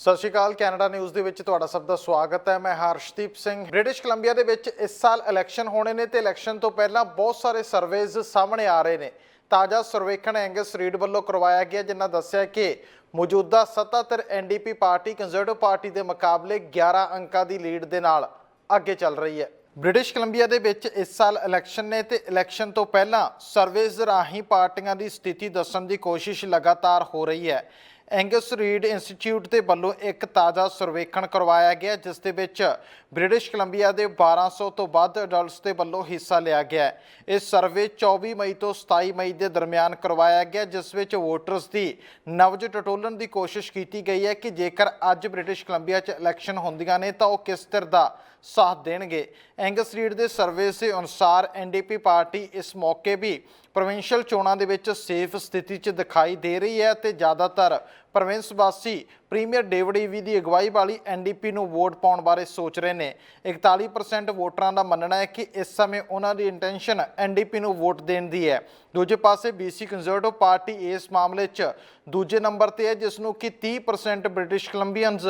ਸਤਿ ਸ਼੍ਰੀ ਅਕਾਲ, Canada news ਦੇ ਵਿੱਚ ਤੁਹਾਡਾ ਸਭ ਦਾ ਸਵਾਗਤ ਹੈ। ਮੈਂ ਹਰਸ਼ਦੀਪ ਸਿੰਘ। ਬ੍ਰਿਟਿਸ਼ ਕੋਲੰਬੀਆ ਦੇ ਵਿੱਚ ਇਸ ਸਾਲ ਇਲੈਕਸ਼ਨ ਹੋਣੇ ਨੇ ਤੇ ਇਲੈਕਸ਼ਨ ਤੋਂ ਪਹਿਲਾਂ ਬਹੁਤ ਸਾਰੇ ਸਰਵੇਜ਼ ਸਾਹਮਣੇ ਆ ਰਹੇ ਨੇ। ਤਾਜ਼ਾ ਸਰਵੇਖਣ ਐਂਗਸ ਰੀਡ ਵੱਲੋਂ ਕਰਵਾਇਆ ਗਿਆ, ਜਿਨ੍ਹਾਂ ਦੱਸਿਆ ਕਿ ਮੌਜੂਦਾ ਸੱਤਾਧਰ ਐਨਡੀਪੀ ਪਾਰਟੀ, ਕੰਜ਼ਰਵੇਟਿਵ ਪਾਰਟੀ ਦੇ ਮੁਕਾਬਲੇ 11 ਅੰਕਾਂ ਦੀ ਲੀਡ ਦੇ ਨਾਲ ਅੱਗੇ ਚੱਲ ਰਹੀ ਹੈ। ਬ੍ਰਿਟਿਸ਼ ਕੋਲੰਬੀਆ ਦੇ ਵਿੱਚ ਇਸ ਸਾਲ ਇਲੈਕਸ਼ਨ ਨੇ ਤੇ ਇਲੈਕਸ਼ਨ ਤੋਂ ਪਹਿਲਾਂ ਸਰਵੇਜ਼ ਰਾਹੀਂ ਪਾਰਟੀਆਂ ਦੀ ਸਥਿਤੀ ਦੱਸਣ ਦੀ ਕੋਸ਼ਿਸ਼ ਲਗਾਤਾਰ ਹੋ ਰਹੀ ਹੈ। ਐਂਗਸ ਰੀਡ ਇੰਸਟੀਚਿਊਟ ਦੇ ਵੱਲੋਂ ਇੱਕ ਤਾਜ਼ਾ ਸਰਵੇਖਣ ਕਰਵਾਇਆ ਗਿਆ, ਜਿਸ ਦੇ ਵਿੱਚ ਬ੍ਰਿਟਿਸ਼ ਕੋਲੰਬੀਆ ਦੇ 1200 ਤੋਂ ਵੱਧ ਅਡਲਟਸ ਦੇ ਵੱਲੋਂ ਹਿੱਸਾ ਲਿਆ ਗਿਆ ਹੈ। ਇਹ ਸਰਵੇ 24 ਮਈ ਤੋਂ 27 ਮਈ ਦੇ ਦਰਮਿਆਨ ਕਰਵਾਇਆ ਗਿਆ, ਜਿਸ ਵਿੱਚ ਵੋਟਰਸ ਦੀ ਨਬਜ ਟਟੋਲਣ ਦੀ ਕੋਸ਼ਿਸ਼ ਕੀਤੀ ਗਈ ਹੈ ਕਿ ਜੇਕਰ ਅੱਜ ਬ੍ਰਿਟਿਸ਼ ਕੋਲੰਬੀਆ 'ਚ ਇਲੈਕਸ਼ਨ ਹੁੰਦੀਆਂ ਨੇ, ਤਾਂ ਉਹ ਕਿਸ ਤਰ੍ਹਾਂ ਦਾ ਸਾਥ ਦੇਣਗੇ? ਐਂਗਸ ਰੀਡ ਦੇ ਸਰਵੇ ਦੇ ਅਨੁਸਾਰ ਐਨਡੀਪੀ ਪਾਰਟੀ ਇਸ ਮੌਕੇ ਵੀ ਪ੍ਰੋਵਿੰਸ਼ੀਅਲ ਚੋਣਾਂ ਦੇ ਵਿੱਚ ਸੇਫ ਸਥਿਤੀ 'ਚ ਦਿਖਾਈ ਦੇ ਰਹੀ ਹੈ ਤੇ ਜ਼ਿਆਦਾਤਰ ਪ੍ਰਵਿੰਸ ਵਾਸੀ ਪ੍ਰੀਮੀਅਰ ਡੇਵਿਡ ਈਵੀ ਦੀ ਅਗਵਾਈ ਵਾਲੀ ਐਨਡੀਪੀ ਨੂੰ ਵੋਟ ਪਾਉਣ ਬਾਰੇ ਸੋਚ ਰਹੇ ਨੇ। 41% ਵੋਟਰਾਂ ਦਾ ਮੰਨਣਾ ਹੈ ਕਿ ਇਸ ਸਮੇਂ ਉਹਨਾਂ ਦੀ ਇੰਟੈਂਸ਼ਨ ਐਨਡੀਪੀ ਨੂੰ ਵੋਟ ਦੇਣ ਦੀ ਹੈ। ਦੂਜੇ ਪਾਸੇ ਬੀਸੀ ਕੰਜ਼ਰਵੇਟਿਵ ਪਾਰਟੀ ਇਸ ਮਾਮਲੇ 'ਚ ਦੂਜੇ ਨੰਬਰ ਤੇ ਹੈ, ਜਿਸ ਨੂੰ ਕਿ 30% ਬ੍ਰਿਟਿਸ਼ ਕੋਲੰਬੀਅਨਸ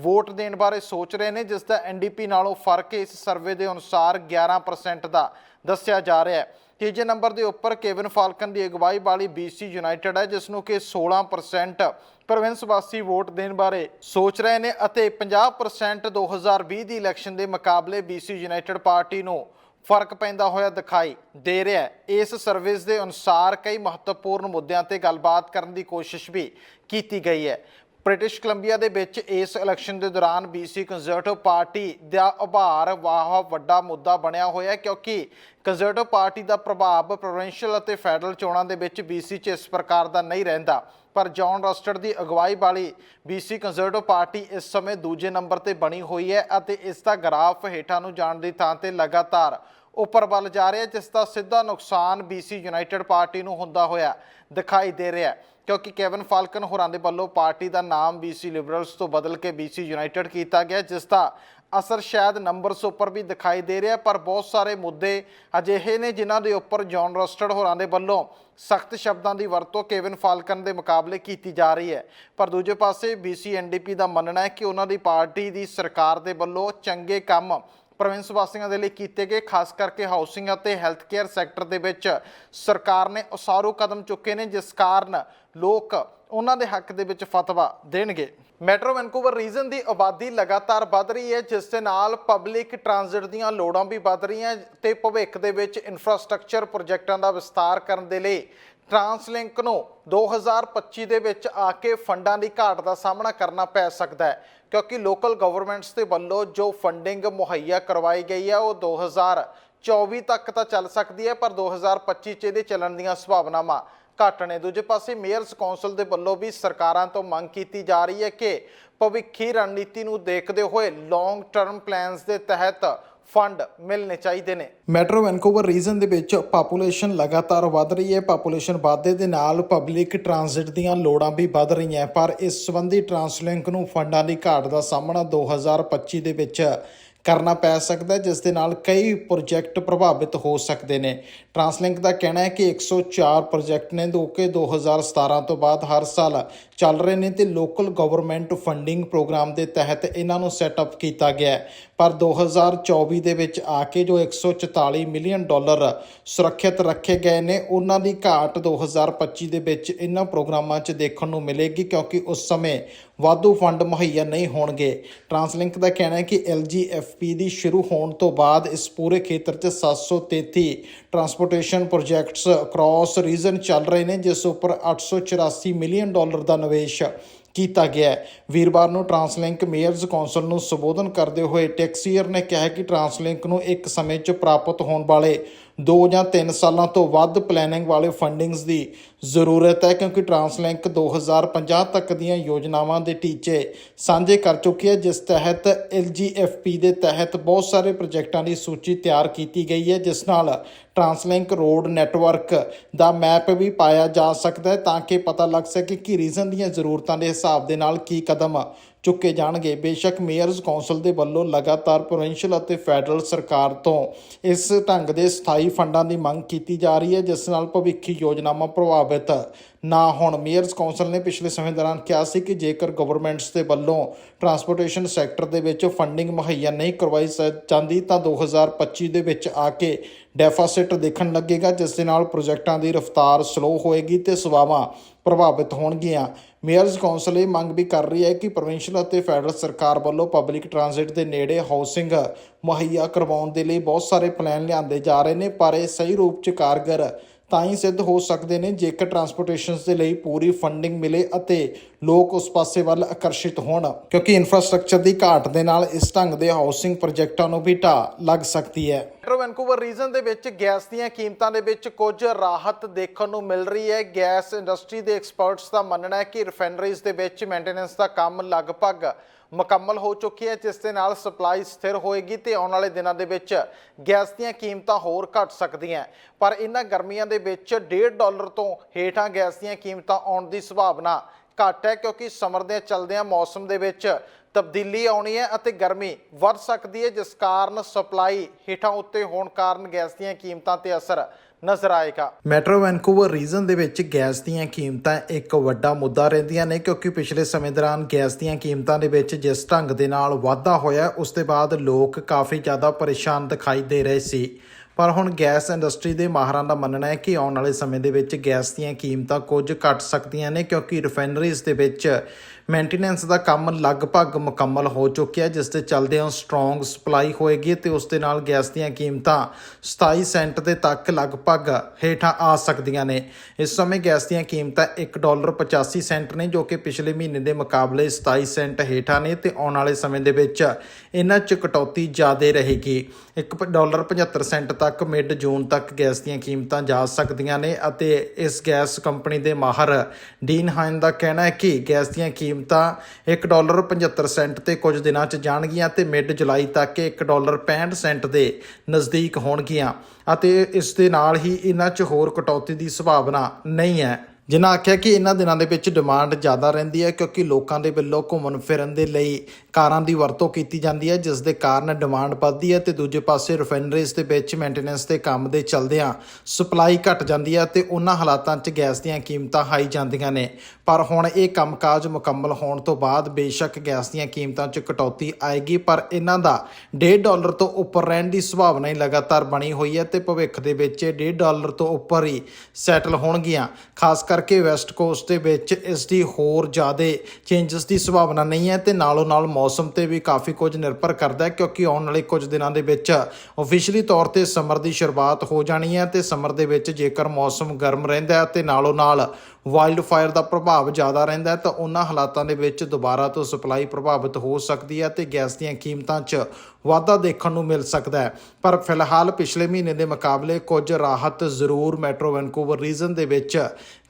ਵੋਟ ਦੇਣ ਬਾਰੇ ਸੋਚ ਰਹੇ ਨੇ, ਜਿਸ ਦਾ ਐਨਡੀਪੀ ਨਾਲੋਂ ਫ਼ਰਕ ਇਸ ਸਰਵੇ ਦੇ ਅਨੁਸਾਰ 11% ਦਾ ਦੱਸਿਆ ਜਾ ਰਿਹਾ ਹੈ। ਤੀਜੇ ਨੰਬਰ ਦੇ ਉੱਪਰ ਕੇਵਨ ਫਾਲਕਨ ਦੀ ਅਗਵਾਈ ਵਾਲੀ BC ਯੂਨਾਈਟਿਡ ਹੈ, ਜਿਸ ਨੂੰ ਕਿ 16% ਪ੍ਰੋਵਿੰਸ ਵਾਸੀ ਵੋਟ ਦੇਣ ਬਾਰੇ ਸੋਚ ਰਹੇ ਨੇ ਅਤੇ 50% 2020 ਦੀ ਇਲੈਕਸ਼ਨ ਦੇ ਮੁਕਾਬਲੇ BC ਯੂਨਾਈਟਿਡ ਪਾਰਟੀ ਨੂੰ ਫ਼ਰਕ ਪੈਂਦਾ ਹੋਇਆ ਦਿਖਾਈ ਦੇ ਰਿਹਾ ਹੈ। ਇਸ ਸਰਵਿਸ ਦੇ ਅਨੁਸਾਰ ਕਈ ਮਹੱਤਵਪੂਰਨ ਮੁੱਦਿਆਂ ਤੇ ਗੱਲਬਾਤ ਕਰਨ ਦੀ ਕੋਸ਼ਿਸ਼ ਵੀ ਕੀਤੀ ਗਈ ਹੈ। ਬ੍ਰਿਟਿਸ਼ ਕੋਲੰਬੀਆ ਦੇ ਵਿੱਚ ਇਸ ਇਲੈਕਸ਼ਨ ਦੇ ਦੌਰਾਨ BC ਕੰਜ਼ਰਵੇਟਿਵ ਪਾਰਟੀ ਦਾ ਉਭਾਰ ਵਾਹ ਵੱਡਾ ਮੁੱਦਾ ਬਣਿਆ ਹੋਇਆ ਕਿਉਂਕਿ ਕੰਜ਼ਰਵੇਟਿਵ ਪਾਰਟੀ ਦਾ ਪ੍ਰਭਾਵ ਪ੍ਰੋਵਿੰਸ਼ੀਅਲ ਅਤੇ ਫੈਡਰਲ ਚੋਣਾਂ ਦੇ ਵਿੱਚ BC 'ਚ ਇਸ ਪ੍ਰਕਾਰ ਦਾ ਨਹੀਂ ਰਹਿੰਦਾ। ਪਰ ਜੌਨ ਰਸਟਰ ਦੀ ਅਗਵਾਈ ਵਾਲੀ BC ਕੰਜ਼ਰਵੇਟਿਵ ਪਾਰਟੀ ਇਸ ਸਮੇਂ ਦੂਜੇ ਨੰਬਰ ਤੇ ਬਣੀ ਹੋਈ ਹੈ ਅਤੇ ਇਸ ਦਾ ਗ੍ਰਾਫ ਹੇਠਾਂ ਨੂੰ ਜਾਣ ਦੀ ਥਾਂ ਤੇ ਲਗਾਤਾਰ ਉੱਪਰ ਵੱਲ ਜਾ ਰਿਹਾ, ਜਿਸ ਦਾ ਸਿੱਧਾ ਨੁਕਸਾਨ BC ਯੂਨਾਈਟਿਡ ਪਾਰਟੀ ਨੂੰ ਹੁੰਦਾ ਹੋਇਆ ਦਿਖਾਈ ਦੇ ਰਿਹਾ ਹੈ। ਕਿਉਂਕਿ ਕੇਵਨ ਫਾਲਕਨ ਹੋਰਾਂ ਦੇ ਵੱਲੋਂ ਪਾਰਟੀ ਦਾ ਨਾਮ BC ਲਿਬਰਲਸ ਤੋਂ ਬਦਲ ਕੇ BC ਯੂਨਾਈਟਿਡ ਕੀਤਾ ਗਿਆ, ਜਿਸ ਦਾ ਅਸਰ ਸ਼ਾਇਦ ਨੰਬਰਸ ਉੱਪਰ ਵੀ ਦਿਖਾਈ ਦੇ ਰਿਹਾ, ਪਰ ਬਹੁਤ ਸਾਰੇ ਮੁੱਦੇ ਅਜਿਹੇ ਨੇ ਜਿਨ੍ਹਾਂ ਦੇ ਉੱਪਰ ਜੌਨ ਰਸਟਡ ਹੋਰਾਂ ਦੇ ਵੱਲੋਂ ਸਖਤ ਸ਼ਬਦਾਂ ਦੀ ਵਰਤੋਂ ਕੇਵਨ ਫਾਲਕਨ ਦੇ ਮੁਕਾਬਲੇ ਕੀਤੀ ਜਾ ਰਹੀ ਹੈ। ਪਰ ਦੂਜੇ ਪਾਸੇ BC NDP ਦਾ ਮੰਨਣਾ ਹੈ ਕਿ ਉਹਨਾਂ ਦੀ ਪਾਰਟੀ ਦੀ ਸਰਕਾਰ ਦੇ ਵੱਲੋਂ ਚੰਗੇ ਕੰਮ ਪ੍ਰੋਵਿੰਸ ਵਾਸੀਆਂ ਦੇ ਲਈ ਕੀਤੇ ਗਏ, ਖਾਸ ਕਰਕੇ ਹਾਊਸਿੰਗ ਅਤੇ ਹੈਲਥ ਕੇਅਰ ਸੈਕਟਰ ਦੇ ਵਿੱਚ ਸਰਕਾਰ ਨੇ ਉਸਾਰੂ ਕਦਮ ਚੁੱਕੇ ਨੇ, ਜਿਸ ਕਾਰਨ ਲੋਕ ਉਹਨਾਂ ਦੇ ਹੱਕ ਦੇ ਵਿੱਚ ਫਤਵਾ ਦੇਣਗੇ। ਮੈਟਰੋ ਵੈਨਕੂਵਰ ਰੀਜਨ ਦੀ ਆਬਾਦੀ ਲਗਾਤਾਰ ਵੱਧ ਰਹੀ ਹੈ, ਜਿਸ ਦੇ ਨਾਲ ਪਬਲਿਕ ਟ੍ਰਾਂਜ਼ਿਟ ਦੀਆਂ ਲੋੜਾਂ ਵੀ ਵੱਧ ਰਹੀਆਂ ਤੇ ਭਵਿੱਖ ਦੇ ਵਿੱਚ ਇਨਫਰਾਸਟ੍ਰਕਚਰ ਪ੍ਰੋਜੈਕਟਾਂ ਦਾ ਵਿਸਤਾਰ ਕਰਨ ਦੇ ਲਈ ਟਰਾਂਸਲਿੰਕ ਨੂੰ 2025 ਦੇ ਵਿੱਚ ਆ ਕੇ ਫੰਡਾਂ ਦੀ ਘਾਟ ਦਾ ਸਾਹਮਣਾ ਕਰਨਾ ਪੈ ਸਕਦਾ ਹੈ, ਕਿਉਂਕਿ ਲੋਕਲ ਗਵਰਨਮੈਂਟਸ ਦੇ ਵੱਲੋਂ ਜੋ ਫੰਡਿੰਗ ਮੁਹੱਈਆ ਕਰਵਾਈ ਗਈ ਹੈ, ਉਹ 2024 ਤੱਕ ਤਾਂ ਚੱਲ ਸਕਦੀ ਹੈ, ਪਰ 2025 ਚ ਇਹਦੇ ਚੱਲਣ ਦੀਆਂ ਸੰਭਾਵਨਾਵਾਂ ਘੱਟ ਨੇ। ਦੂਜੇ ਪਾਸੇ ਮੇਅਰਸ ਕੌਂਸਲ ਦੇ ਵੱਲੋਂ ਵੀ ਸਰਕਾਰਾਂ ਤੋਂ ਮੰਗ ਕੀਤੀ ਜਾ ਰਹੀ ਹੈ ਕਿ ਭਵਿੱਖੀ ਰਣਨੀਤੀ ਨੂੰ ਦੇਖਦੇ ਹੋਏ ਲੌਂਗ ਟਰਮ ਪਲਾਨਸ ਦੇ ਤਹਿਤ ਫੰਡ ਮਿਲਣੇ ਚਾਹੀਦੇ ਨੇ। ਮੈਟਰੋ ਵੈਨਕੂਵਰ ਰੀਜਨ ਦੇ ਵਿੱਚ ਪਾਪੂਲੇਸ਼ਨ ਲਗਾਤਾਰ ਵਧ ਰਹੀ ਹੈ। ਪਾਪੂਲੇਸ਼ਨ ਵਾਧੇ ਦੇ ਨਾਲ ਪਬਲਿਕ ਟ੍ਰਾਂਜ਼ਿਟ ਦੀਆਂ ਲੋੜਾਂ ਵੀ ਵਧ ਰਹੀਆਂ, ਪਰ ਇਸ ਸੰਬੰਧੀ ਟਰਾਂਸਲਿੰਕ ਨੂੰ ਫੰਡਾਂ ਦੀ ਘਾਟ ਦਾ ਸਾਹਮਣਾ 2025 ਦੇ ਵਿੱਚ ਕਰਨਾ ਪੈ ਸਕਦਾ ਜਿਸ ਦੇ ਨਾਲ ਕਈ ਪ੍ਰੋਜੈਕਟ ਪ੍ਰਭਾਵਿਤ ਹੋ ਸਕਦੇ ਨੇ। ਟਰਾਂਸਲਿੰਕ ਦਾ ਕਹਿਣਾ ਹੈ ਕਿ 104 ਪ੍ਰੋਜੈਕਟ ਨੇ, ਜੋ ਕਿ 2017 ਤੋਂ ਬਾਅਦ ਹਰ ਸਾਲ ਚੱਲ ਰਹੇ ਨੇ ਤੇ ਲੋਕਲ ਗਵਰਨਮੈਂਟ ਫੰਡਿੰਗ ਪ੍ਰੋਗਰਾਮ ਦੇ ਤਹਿਤ ਇਹਨਾਂ ਨੂੰ ਸੈਟਅਪ ਕੀਤਾ ਗਿਆ ਹੈ। ਪਰ 2024 ਦੇ ਵਿੱਚ ਆ ਕੇ ਜੋ 144 ਮਿਲੀਅਨ ਡਾਲਰ ਸੁਰੱਖਿਅਤ ਰੱਖੇ ਗਏ ਨੇ, ਉਹਨਾਂ ਦੀ ਘਾਟ 2025 ਦੇ ਵਿੱਚ ਇਹਨਾਂ ਪ੍ਰੋਗਰਾਮਾਂ 'ਚ ਦੇਖਣ ਨੂੰ ਮਿਲੇਗੀ, ਕਿਉਂਕਿ ਉਸ ਸਮੇਂ ਵਾਧੂ ਫੰਡ ਮੁਹੱਈਆ ਨਹੀਂ ਹੋਣਗੇ। ਟਰਾਂਸਲਿੰਕ ਦਾ ਕਹਿਣਾ ਹੈ ਕਿ LGFP ਦੀ ਸ਼ੁਰੂ ਹੋਣ ਤੋਂ ਬਾਅਦ ਇਸ ਪੂਰੇ ਖੇਤਰ 'ਚ 733 ਟਰਾਂਸਪੋਰਟੇਸ਼ਨ ਪ੍ਰੋਜੈਕਟਸ ਅਕ੍ਰੋਸ ਰੀਜਨ ਚੱਲ ਰਹੇ ਨੇ, ਜਿਸ ਉੱਪਰ 884 ਮਿਲੀਅਨ ਡਾਲਰ ਦਾ ਨਿਵੇਸ਼ ਕੀਤਾ ਗਿਆ ਵੀਰਵਾਰ ਨੂੰ ਟਰਾਂਸਲਿੰਕ ਮੇਅਰਜ਼ ਕੌਂਸਲ ਨੂੰ ਸੰਬੋਧਨ ਕਰਦੇ ਹੋਏ ਟੈਕਸੀਅਰ ਨੇ ਕਿਹਾ ਕਿ ਟਰਾਂਸਲਿੰਕ ਨੂੰ ਇੱਕ ਸਮੇਂ 'ਚ ਪ੍ਰਾਪਤ ਹੋਣ ਵਾਲੇ 2 ਜਾਂ 3 ਸਾਲਾਂ ਤੋਂ ਵੱਧ ਪਲੈਨਿੰਗ ਵਾਲੇ ਫੰਡਿੰਗਸ ਦੀ ਜ਼ਰੂਰਤ ਹੈ, ਕਿਉਂਕਿ ਟਰਾਂਸਲਿੰਕ 2050 ਤੱਕ ਦੀਆਂ ਯੋਜਨਾਵਾਂ ਦੇ ਟੀਚੇ ਸਾਂਝੇ ਕਰ ਚੁੱਕੀ ਹੈ, ਜਿਸ ਤਹਿਤ LGFP ਦੇ ਤਹਿਤ ਬਹੁਤ ਸਾਰੇ ਪ੍ਰੋਜੈਕਟਾਂ ਦੀ ਸੂਚੀ ਤਿਆਰ ਕੀਤੀ ਗਈ ਹੈ, ਜਿਸ ਨਾਲ ਟਰਾਂਸਲਿੰਕ ਰੋਡ ਨੈਟਵਰਕ ਦਾ ਮੈਪ ਵੀ ਪਾਇਆ ਜਾ ਸਕਦਾ ਹੈ, ਤਾਂ ਕਿ ਪਤਾ ਲੱਗ ਸਕੇ ਕਿ ਰੀਜਨ ਦੀਆਂ ਜ਼ਰੂਰਤਾਂ ਦੇ ਹਿਸਾਬ ਦੇ ਨਾਲ ਕੀ ਕਦਮ ਚੁੱਕੇ ਜਾਣਗੇ। ਬੇਸ਼ੱਕ ਮੇਅਰਜ਼ ਕੌਂਸਲ ਦੇ ਵੱਲੋਂ ਲਗਾਤਾਰ ਪ੍ਰੋਵਿੰਸ਼ੀਅਲ ਅਤੇ ਫੈਡਰਲ ਸਰਕਾਰ ਤੋਂ ਇਸ ਢੰਗ ਦੇ ਸਥਾਈ ਫੰਡਾਂ ਦੀ ਮੰਗ ਕੀਤੀ ਜਾ ਰਹੀ ਹੈ, ਜਿਸ ਨਾਲ ਭਵਿੱਖੀ ਯੋਜਨਾਵਾਂ ਪ੍ਰਭਾਵਿਤ ਨਾ ਹੋਣ। ਮੇਅਰਸ ਕੌਂਸਲ ਨੇ ਪਿਛਲੇ ਸਮੇਂ ਦੌਰਾਨ ਕਿਹਾ ਸੀ ਕਿ ਜੇਕਰ ਗਵਰਨਮੈਂਟਸ ਦੇ ਵੱਲੋਂ ਟਰਾਂਸਪੋਰਟੇਸ਼ਨ ਸੈਕਟਰ ਦੇ ਵਿੱਚ ਫੰਡਿੰਗ ਮੁਹੱਈਆ ਨਹੀਂ ਕਰਵਾਈ ਸ- ਜਾਂਦੀ, ਤਾਂ 2025 ਦੇ ਵਿੱਚ ਆ ਕੇ ਡੈਫਾਸਿਟ ਦੇਖਣ ਲੱਗੇਗਾ, ਜਿਸ ਦੇ ਨਾਲ ਪ੍ਰੋਜੈਕਟਾਂ ਦੀ ਰਫ਼ਤਾਰ ਸਲੋ ਹੋਏਗੀ ਤੇ ਸੇਵਾਵਾਂ ਪ੍ਰਭਾਵਿਤ ਹੋਣਗੀਆਂ। ਮੇਅਰਸ ਕੌਂਸਲ ਇਹ ਮੰਗ ਵੀ ਕਰ ਰਹੀ ਹੈ ਕਿ ਪ੍ਰੋਵਿੰਸ਼ਲ ਅਤੇ ਫੈਡਰਲ ਸਰਕਾਰ ਵੱਲੋਂ ਪਬਲਿਕ ਟ੍ਰਾਂਜ਼ਿਟ ਦੇ ਨੇੜੇ ਹਾਊਸਿੰਗ ਮੁਹੱਈਆ ਕਰਵਾਉਣ ਦੇ ਲਈ ਬਹੁਤ ਸਾਰੇ ਪਲਾਨ ਲਿਆਂਦੇ ਜਾ ਰਹੇ ਨੇ, ਪਰ ਇਹ ਸਹੀ ਰੂਪ 'ਚ ਕਾਰਗਰ ਤਾਂ ਹੀ ਸਿੱਧ ਹੋ ਸਕਦੇ ਨੇ ਜੇਕਰ ਟਰਾਂਸਪੋਰਟੇਸ਼ਨਸ ਦੇ ਲਈ ਪੂਰੀ ਫੰਡਿੰਗ ਮਿਲੇ ਅਤੇ ਲੋਕ ਉਸ ਪਾਸੇ ਵੱਲ ਆਕਰਸ਼ਿਤ ਹੋਣ, ਕਿਉਂਕਿ ਇਨਫਰਾਸਟ੍ਰਕਚਰ ਦੀ ਘਾਟ ਦੇ ਨਾਲ ਇਸ ਢੰਗ ਦੇ ਹਾਊਸਿੰਗ ਪ੍ਰੋਜੈਕਟਾਂ ਨੂੰ ਵੀ ਢਾਹ ਲੱਗ ਸਕਦੀ ਹੈ। ਮੈਟਰੋ ਵੈਨਕੂਵਰ ਰੀਜਨ ਦੇ ਵਿੱਚ ਗੈਸ ਦੀਆਂ ਕੀਮਤਾਂ ਦੇ ਵਿੱਚ ਕੁਝ ਰਾਹਤ ਦੇਖਣ ਨੂੰ ਮਿਲ ਰਹੀ ਹੈ। ਗੈਸ ਇੰਡਸਟਰੀ ਦੇ ਐਕਸਪਰਟਸ ਦਾ ਮੰਨਣਾ ਹੈ ਕਿ ਰਿਫਾਈਨਰੀਜ਼ ਦੇ ਵਿੱਚ ਮੇਨਟੇਨੈਂਸ ਦਾ ਕੰਮ ਲਗਭਗ ਮੁਕੰਮਲ ਹੋ ਚੁੱਕੀ ਹੈ, ਜਿਸ ਦੇ ਨਾਲ ਸਪਲਾਈ ਸਥਿਰ ਹੋਏਗੀ ਤੇ ਆਉਣ ਵਾਲੇ ਦਿਨਾਂ ਦੇ ਵਿੱਚ ਗੈਸ ਦੀਆਂ ਕੀਮਤਾਂ ਹੋਰ ਘਟ ਸਕਦੀਆਂ ਪਰ ਇਹਨਾਂ ਗਰਮੀਆਂ ਦੇ ਵਿੱਚ 1.5 ਡਾਲਰ ਤੋਂ ਹੇਠਾਂ ਗੈਸ ਦੀਆਂ ਕੀਮਤਾਂ ਆਉਣ ਦੀ ਸੰਭਾਵਨਾ ਘੱਟ ਹੈ, ਕਿਉਂਕਿ ਸਮਰ ਦੇ ਚੱਲਦਿਆਂ ਮੌਸਮ ਦੇ ਵਿੱਚ ਤਬਦੀਲੀ ਆਉਣੀ ਹੈ ਅਤੇ ਗਰਮੀ ਵੱਧ ਸਕਦੀ ਹੈ, ਜਿਸ ਕਾਰਨ ਸਪਲਾਈ ਹੇਠਾਂ ਉੱਤੇ ਹੋਣ ਕਾਰਨ ਗੈਸ ਦੀਆਂ ਕੀਮਤਾਂ ਤੇ ਅਸਰ ਨਜ਼ਰ ਆਏਗਾ। ਮੈਟਰੋ ਵੈਨਕੂਵਰ ਰੀਜਨ ਦੇ ਵਿੱਚ ਗੈਸ ਦੀਆਂ ਕੀਮਤਾਂ ਇੱਕ ਵੱਡਾ ਮੁੱਦਾ ਰਹਿੰਦੀਆਂ ਨੇ, ਕਿਉਂਕਿ ਪਿਛਲੇ ਸਮੇਂ ਦੌਰਾਨ ਗੈਸ ਦੀਆਂ ਕੀਮਤਾਂ ਦੇ ਵਿੱਚ ਜਿਸ ਢੰਗ ਦੇ ਨਾਲ ਵਾਧਾ ਹੋਇਆ, ਉਸ ਦੇ ਬਾਅਦ ਲੋਕ ਕਾਫੀ ਜ਼ਿਆਦਾ ਪਰੇਸ਼ਾਨ ਦਿਖਾਈ ਦੇ ਰਹੇ ਸੀ। ਪਰ ਹੁਣ ਗੈਸ ਇੰਡਸਟਰੀ ਦੇ ਮਾਹਰਾਂ ਦਾ ਮੰਨਣਾ ਹੈ ਕਿ ਆਉਣ ਵਾਲੇ ਸਮੇਂ ਦੇ ਵਿੱਚ ਗੈਸ ਦੀਆਂ ਕੀਮਤਾਂ ਕੁਝ ਘਟ ਸਕਦੀਆਂ ਨੇ, ਕਿਉਂਕਿ ਰਿਫਾਈਨਰੀਜ਼ ਦੇ ਵਿੱਚ ਮੇਨਟੇਨੈਂਸ ਦਾ ਕੰਮ ਲਗਭਗ ਮੁਕੰਮਲ ਹੋ ਚੁੱਕਿਆ ਜਿਸ ਦੇ ਚੱਲਦਿਆਂ ਸਟਰੋਂਗ ਸਪਲਾਈ ਹੋਏਗੀ ਤੇ ਉਸ ਦੇ ਨਾਲ ਗੈਸ ਦੀਆਂ ਕੀਮਤਾਂ 27 ਸੈਂਟ ਦੇ ਤੱਕ ਲਗਭਗ ਹੇਠਾਂ ਆ ਸਕਦੀਆਂ ਨੇ। ਇਸ ਸਮੇਂ ਗੈਸ ਦੀਆਂ ਕੀਮਤਾਂ 1 ਡਾਲਰ 85 ਸੈਂਟ ਨੇ, ਜੋ ਕਿ ਪਿਛਲੇ ਮਹੀਨੇ ਦੇ ਮੁਕਾਬਲੇ 27 ਸੈਂਟ ਹੇਠਾਂ ਨੇ ਤੇ ਆਉਣ ਵਾਲੇ ਸਮੇਂ ਦੇ ਵਿੱਚ ਇਹਨਾਂ 'ਚ ਕਟੌਤੀ ਜ਼ਿਆਦਾ ਰਹੇਗੀ। 1 ਡਾਲਰ 75 ਸੈਂਟ ਤੱਕ ਮਿਡ ਜੂਨ ਤੱਕ ਗੈਸ ਦੀਆਂ ਕੀਮਤਾਂ ਜਾ ਸਕਦੀਆਂ ਨੇ ਅਤੇ ਇਸ ਗੈਸ ਕੰਪਨੀ ਦੇ ਮਾਹਰ ਡੀਨ ਹਾਈਨ ਦਾ ਕਹਿਣਾ ਹੈ ਕਿ ਗੈਸ ਦੀਆਂ ਕੀਮਤਾਂ ਕੀਮਤਾਂ 1 ਡਾਲਰ 75 ਸੈਂਟ ਤੇ ਕੁਝ ਦਿਨਾਂ 'ਚ ਜਾਣਗੀਆਂ ਤੇ ਮਿਡ ਜੁਲਾਈ ਤੱਕ ਇਹ 1 ਡਾਲਰ 65 ਸੈਂਟ ਦੇ ਨਜ਼ਦੀਕ ਹੋਣਗੀਆਂ। ਅਤੇ ਇਸ ਦੇ ਨਾਲ ਹੀ ਇਹਨਾਂ 'ਚ ਹੋਰ ਕਟੌਤੀ ਦੀ ਸੰਭਾਵਨਾ ਨਹੀਂ ਹੈ। ਜਿਨ੍ਹਾਂ ਆਖਿਆ ਕਿ ਇਹਨਾਂ ਦਿਨਾਂ ਦੇ ਵਿੱਚ ਡਿਮਾਂਡ ਜ਼ਿਆਦਾ ਰਹਿੰਦੀ ਹੈ ਕਿਉਂਕਿ ਲੋਕਾਂ ਦੇ ਵੱਲੋਂ ਘੁੰਮਣ ਫਿਰਨ ਦੇ ਲਈ ਕਾਰਾਂ ਦੀ ਵਰਤੋਂ ਕੀਤੀ ਜਾਂਦੀ ਹੈ, ਜਿਸ ਦੇ ਕਾਰਨ ਡਿਮਾਂਡ ਵੱਧਦੀ ਹੈ ਤੇ ਦੂਜੇ ਪਾਸੇ ਰਿਫਾਈਨਰੀਜ਼ ਦੇ ਵਿੱਚ ਮੇਨਟੇਨੈਂਸ ਦੇ ਕੰਮ ਦੇ ਚਲਦਿਆਂ ਸਪਲਾਈ ਘਟ ਜਾਂਦੀ ਹੈ ਤੇ ਉਹਨਾਂ ਹਾਲਾਤਾਂ 'ਚ ਗੈਸ ਦੀਆਂ ਕੀਮਤਾਂ ਹਾਈ ਜਾਂਦੀਆਂ ਨੇ। ਪਰ ਹੁਣ ਇਹ ਕੰਮਕਾਜ ਮੁਕੰਮਲ ਹੋਣ ਤੋਂ ਬਾਅਦ ਬੇਸ਼ੱਕ ਗੈਸ ਦੀਆਂ ਕੀਮਤਾਂ 'ਚ ਕਟੌਤੀ ਆਏਗੀ, ਪਰ ਇਹਨਾਂ ਦਾ 1.5 ਡਾਲਰ ਤੋਂ ਉੱਪਰ ਰਹਿਣ ਦੀ ਸੰਭਾਵਨਾ ਹੀ ਲਗਾਤਾਰ ਬਣੀ ਹੋਈ ਹੈ ਤੇ ਭਵਿੱਖ ਦੇ ਵਿੱਚ ਇਹ 1.5 ਡਾਲਰ ਤੋਂ ਉੱਪਰ ਹੀ ਸੈਟਲ ਹੋਣਗੀਆਂ। ਖਾਸ ਕਰਕੇ ਵੈਸਟ ਕੋਸਟ ਦੇ ਵਿੱਚ ਇਸ ਦੀ ਹੋਰ ਜ਼ਿਆਦਾ ਚੇਂਜਸ ਦੀ ਸੰਭਾਵਨਾ ਨਹੀਂ ਹੈ ਤੇ ਨਾਲੋਂ ਨਾਲ ਮੌਸਮ ਤੇ ਵੀ ਕਾਫੀ ਕੁਝ ਨਿਰਭਰ ਕਰਦਾ ਹੈ, ਕਿਉਂਕਿ ਆਉਣ ਵਾਲੇ ਕੁਝ ਦਿਨਾਂ ਦੇ ਵਿੱਚ ਅਫੀਸ਼ੀਅਲੀ ਤੌਰ ਤੇ ਸਮਰ ਦੀ ਸ਼ੁਰੂਆਤ ਹੋ ਜਾਣੀ ਹੈ ਤੇ ਸਮਰ ਦੇ ਵਿੱਚ ਜੇਕਰ ਮੌਸਮ ਗਰਮ ਰਹਿੰਦਾ ਹੈ ਤੇ ਨਾਲੋਂ ਨਾਲ ਵਾਈਲਡ ਫਾਇਰ ਦਾ ਪ੍ਰਭਾਵ ਜ਼ਿਆਦਾ ਰਹਿੰਦਾ ਹੈ ਤਾਂ ਉਹਨਾਂ ਹਾਲਾਤਾਂ ਦੇ ਵਿੱਚ ਦੁਬਾਰਾ ਤੋਂ ਸਪਲਾਈ ਪ੍ਰਭਾਵਿਤ ਹੋ ਸਕਦੀ ਹੈ ਤੇ ਗੈਸ ਦੀਆਂ ਕੀਮਤਾਂ 'ਚ ਵਾਧਾ ਦੇਖਣ ਨੂੰ ਮਿਲ ਸਕਦਾ ਹੈ। ਪਰ ਫਿਲਹਾਲ ਪਿਛਲੇ ਮਹੀਨੇ ਦੇ ਮੁਕਾਬਲੇ ਕੁਝ ਰਾਹਤ ਜ਼ਰੂਰ ਮੈਟਰੋ ਵੈਨਕੂਵਰ ਰੀਜਨ ਦੇ ਵਿੱਚ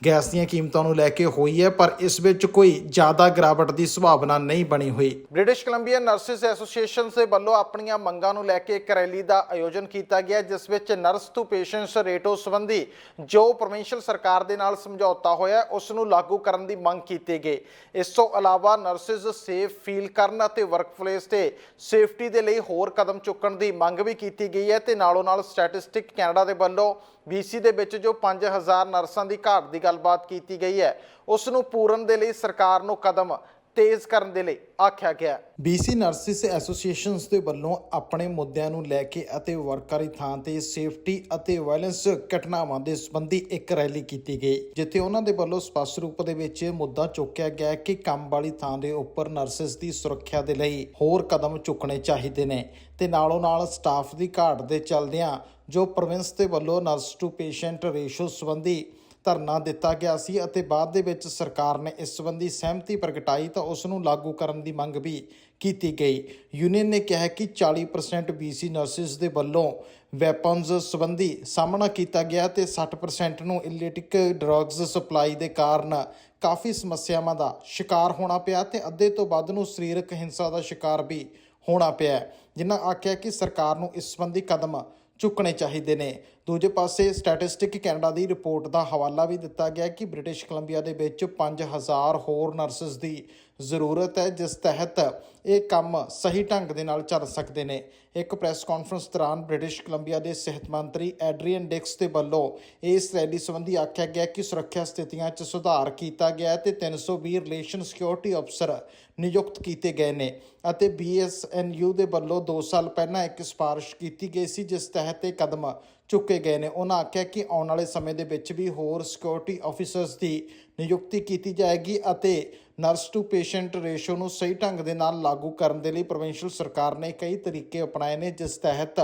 ਗੈਸ ਦੀਆਂ ਕੀਮਤਾਂ ਨੂੰ ਲੈ ਕੇ ਹੋਈ ਹੈ, ਪਰ ਇਸ ਵਿੱਚ ਕੋਈ ਜ਼ਿਆਦਾ ਗਿਰਾਵਟ ਦੀ ਸੰਭਾਵਨਾ ਨਹੀਂ ਬਣੀ ਹੋਈ। ਬ੍ਰਿਟਿਸ਼ ਕੋਲੰਬੀਆ ਨਰਸਿਸ ਐਸੋਸੀਏਸ਼ਨ ਦੇ ਵੱਲੋਂ ਆਪਣੀਆਂ ਮੰਗਾਂ ਨੂੰ ਲੈ ਕੇ ਇੱਕ ਰੈਲੀ ਦਾ ਆਯੋਜਨ ਕੀਤਾ ਗਿਆ, ਜਿਸ ਵਿੱਚ ਨਰਸ ਟੂ ਪੇਸ਼ੈਂਟਸ ਰੇਟੋ ਸੰਬੰਧੀ ਜੋ ਪ੍ਰੋਵਿੰਸ਼ੀਅਲ ਸਰਕਾਰ ਦੇ ਨਾਲ ਸਮਝੌਤਾ ਹੋਇਆ, ਉਸ ਨੂੰ ਲਾਗੂ ਕਰਨ ਦੀ ਮੰਗ ਕੀਤੀ ਗਈ ਇਸ ਤੋਂ ਇਲਾਵਾ ਨਰਸਿਸ ਸੇਫ ਫੀਲ ਕਰਨ ਅਤੇ ਵਰਕਪਲੇਸ ਤੇ ਸੇਫਟੀ ਦੇ ਲਈ ਹੋਰ ਕਦਮ ਚੁੱਕਣ ਦੀ ਮੰਗ ਵੀ ਕੀਤੀ ਗਈ ਹੈ ਤੇ ਨਾਲੋਂ ਨਾਲ ਸਟੈਟਿਸਟਿਕ ਕੈਨੇਡਾ ਦੇ ਵੱਲੋਂ BC ਦੇ ਵਿੱਚ ਜੋ 5000 ਨਰਸਾਂ ਦੀ ਘਾਟ ਦੀ ਗੱਲਬਾਤ ਕੀਤੀ ਗਈ ਹੈ, ਉਸ ਨੂੰ ਪੂਰਨ ਦੇ ਲਈ ਸਰਕਾਰ ਨੂੰ ਕਦਮ ਤੇਜ਼ ਕਰਨ ਦੇ ਲਈ ਆਖਿਆ ਗਿਆ BC ਨਰਸਿਸ ਐਸੋਸੀਏਸ਼ਨਸ ਦੇ ਵੱਲੋਂ ਆਪਣੇ ਮੁੱਦਿਆਂ ਨੂੰ ਲੈ ਕੇ ਅਤੇ ਵਰਕਰੀ ਥਾਂ ਤੇ ਸੇਫਟੀ ਅਤੇ ਵਾਇਲੈਂਸ ਘਟਨਾਵਾਂ ਦੇ ਸੰਬੰਧੀ ਇੱਕ ਰੈਲੀ ਕੀਤੀ ਗਈ, ਜਿੱਥੇ ਉਹਨਾਂ ਦੇ ਵੱਲੋਂ ਸਪਸ਼ਟ ਰੂਪ ਦੇ ਵਿੱਚ ਮੁੱਦਾ ਚੁੱਕਿਆ ਗਿਆ ਕਿ ਕੰਮ ਵਾਲੀ ਥਾਂ ਦੇ ਉੱਪਰ ਨਰਸਿਸ ਦੀ ਸੁਰੱਖਿਆ ਦੇ ਲਈ ਹੋਰ ਕਦਮ ਚੁੱਕਣੇ ਚਾਹੀਦੇ ਨੇ ਤੇ ਨਾਲੋਂ ਨਾਲ ਸਟਾਫ ਦੀ ਘਾਟ ਦੇ ਚੱਲਦਿਆਂ ਜੋ ਪ੍ਰੋਵਿੰਸ ਦੇ ਵੱਲੋਂ ਨਰਸ ਟੂ ਪੇਸ਼ੈਂਟ ਰੇਸ਼ੋ ਸੰਬੰਧੀ ਧਰਨਾ ਦਿੱਤਾ ਗਿਆ ਸੀ ਅਤੇ ਬਾਅਦ ਦੇ ਵਿੱਚ ਸਰਕਾਰ ਨੇ ਇਸ ਸੰਬੰਧੀ ਸਹਿਮਤੀ ਪ੍ਰਗਟਾਈ ਤਾਂ ਉਸ ਨੂੰ ਲਾਗੂ ਕਰਨ ਦੀ ਮੰਗ ਵੀ ਕੀਤੀ ਗਈ। ਯੂਨੀਅਨ ਨੇ ਕਿਹਾ ਕਿ 40% BC ਨਰਸਿਸ ਦੇ ਵੱਲੋਂ ਵੈਪਨਸ ਸੰਬੰਧੀ ਸਾਹਮਣਾ ਕੀਤਾ ਗਿਆ ਤੇ 60% ਨੂੰ ਇਲੀਟਿਕ ਡਰੱਗਸ ਸਪਲਾਈ ਦੇ ਕਾਰਨ ਕਾਫੀ ਸਮੱਸਿਆਵਾਂ ਦਾ ਸ਼ਿਕਾਰ ਹੋਣਾ ਪਿਆ ਤੇ ਅੱਧੇ ਤੋਂ ਵੱਧ ਨੂੰ ਸਰੀਰਕ ਹਿੰਸਾ ਦਾ ਸ਼ਿਕਾਰ ਵੀ ਹੋਣਾ ਪਿਆ ਜਿਨ੍ਹਾਂ ਆਖਿਆ ਕਿ ਸਰਕਾਰ ਨੂੰ ਇਸ ਸੰਬੰਧੀ ਕਦਮ ਚੁੱਕਣੇ ਚਾਹੀਦੇ ਨੇ। ਦੂਜੇ ਪਾਸੇ ਸਟੈਟਿਸਟਿਕ ਕੈਨੇਡਾ ਦੀ ਰਿਪੋਰਟ ਦਾ ਹਵਾਲਾ ਵੀ ਦਿੱਤਾ ਗਿਆ ਕਿ ਬ੍ਰਿਟਿਸ਼ ਕੋਲੰਬੀਆ ਦੇ ਵਿੱਚ 5000 ਹੋਰ ਨਰਸਸ ਦੀ ਜ਼ਰੂਰਤ ਹੈ, ਜਿਸ ਤਹਿਤ ਇਹ ਕੰਮ ਸਹੀ ਢੰਗ ਦੇ ਨਾਲ ਚੱਲ ਸਕਦੇ ਨੇ। ਇੱਕ ਪ੍ਰੈਸ ਕਾਨਫਰੰਸ ਦੌਰਾਨ ਬ੍ਰਿਟਿਸ਼ ਕੋਲੰਬੀਆ ਦੇ ਸਿਹਤ ਮੰਤਰੀ ਐਡਰੀਅਨ ਡਿਕਸ ਦੇ ਵੱਲੋਂ ਇਸ ਰੈਲੀ ਸੰਬੰਧੀ ਆਖਿਆ ਗਿਆ ਕਿ ਸੁਰੱਖਿਆ ਸਥਿਤੀਆਂ 'ਚ ਸੁਧਾਰ ਕੀਤਾ ਗਿਆ ਹੈ ਤੇ 320 ਰਿਲੇਸ਼ਨ ਸਿਕਿਉਰਿਟੀ ਅਫਸਰ ਨਿਯੁਕਤ ਕੀਤੇ ਗਏ ਨੇ ਅਤੇ BSNU ਦੇ ਵੱਲੋਂ 2 ਸਾਲ ਪਹਿਲਾਂ ਇੱਕ ਸਿਫਾਰਿਸ਼ ਕੀਤੀ ਗਈ ਸੀ, ਜਿਸ ਤਹਿਤ ਇਹ ਕਦਮ ਚੁੱਕੇ ਗਏ ਨੇ। ਉਹਨਾਂ ਆਖਿਆ ਕਿ ਆਉਣ ਵਾਲੇ ਸਮੇਂ ਦੇ ਵਿੱਚ ਵੀ ਹੋਰ ਸਿਕਿਉਰਿਟੀ ਆਫੀਸਰਸ ਦੀ ਨਿਯੁਕਤੀ ਕੀਤੀ ਜਾਏਗੀ ਅਤੇ ਨਰਸ ਟੂ ਪੇਸ਼ੈਂਟ ਰੇਸ਼ੋ ਨੂੰ ਸਹੀ ਢੰਗ ਦੇ ਨਾਲ ਲਾਗੂ ਕਰਨ ਦੇ ਲਈ ਪ੍ਰੋਵਿੰਸ਼ੀਅਲ ਸਰਕਾਰ ਨੇ ਕਈ ਤਰੀਕੇ ਅਪਣਾਏ ਨੇ, ਜਿਸ ਤਹਿਤ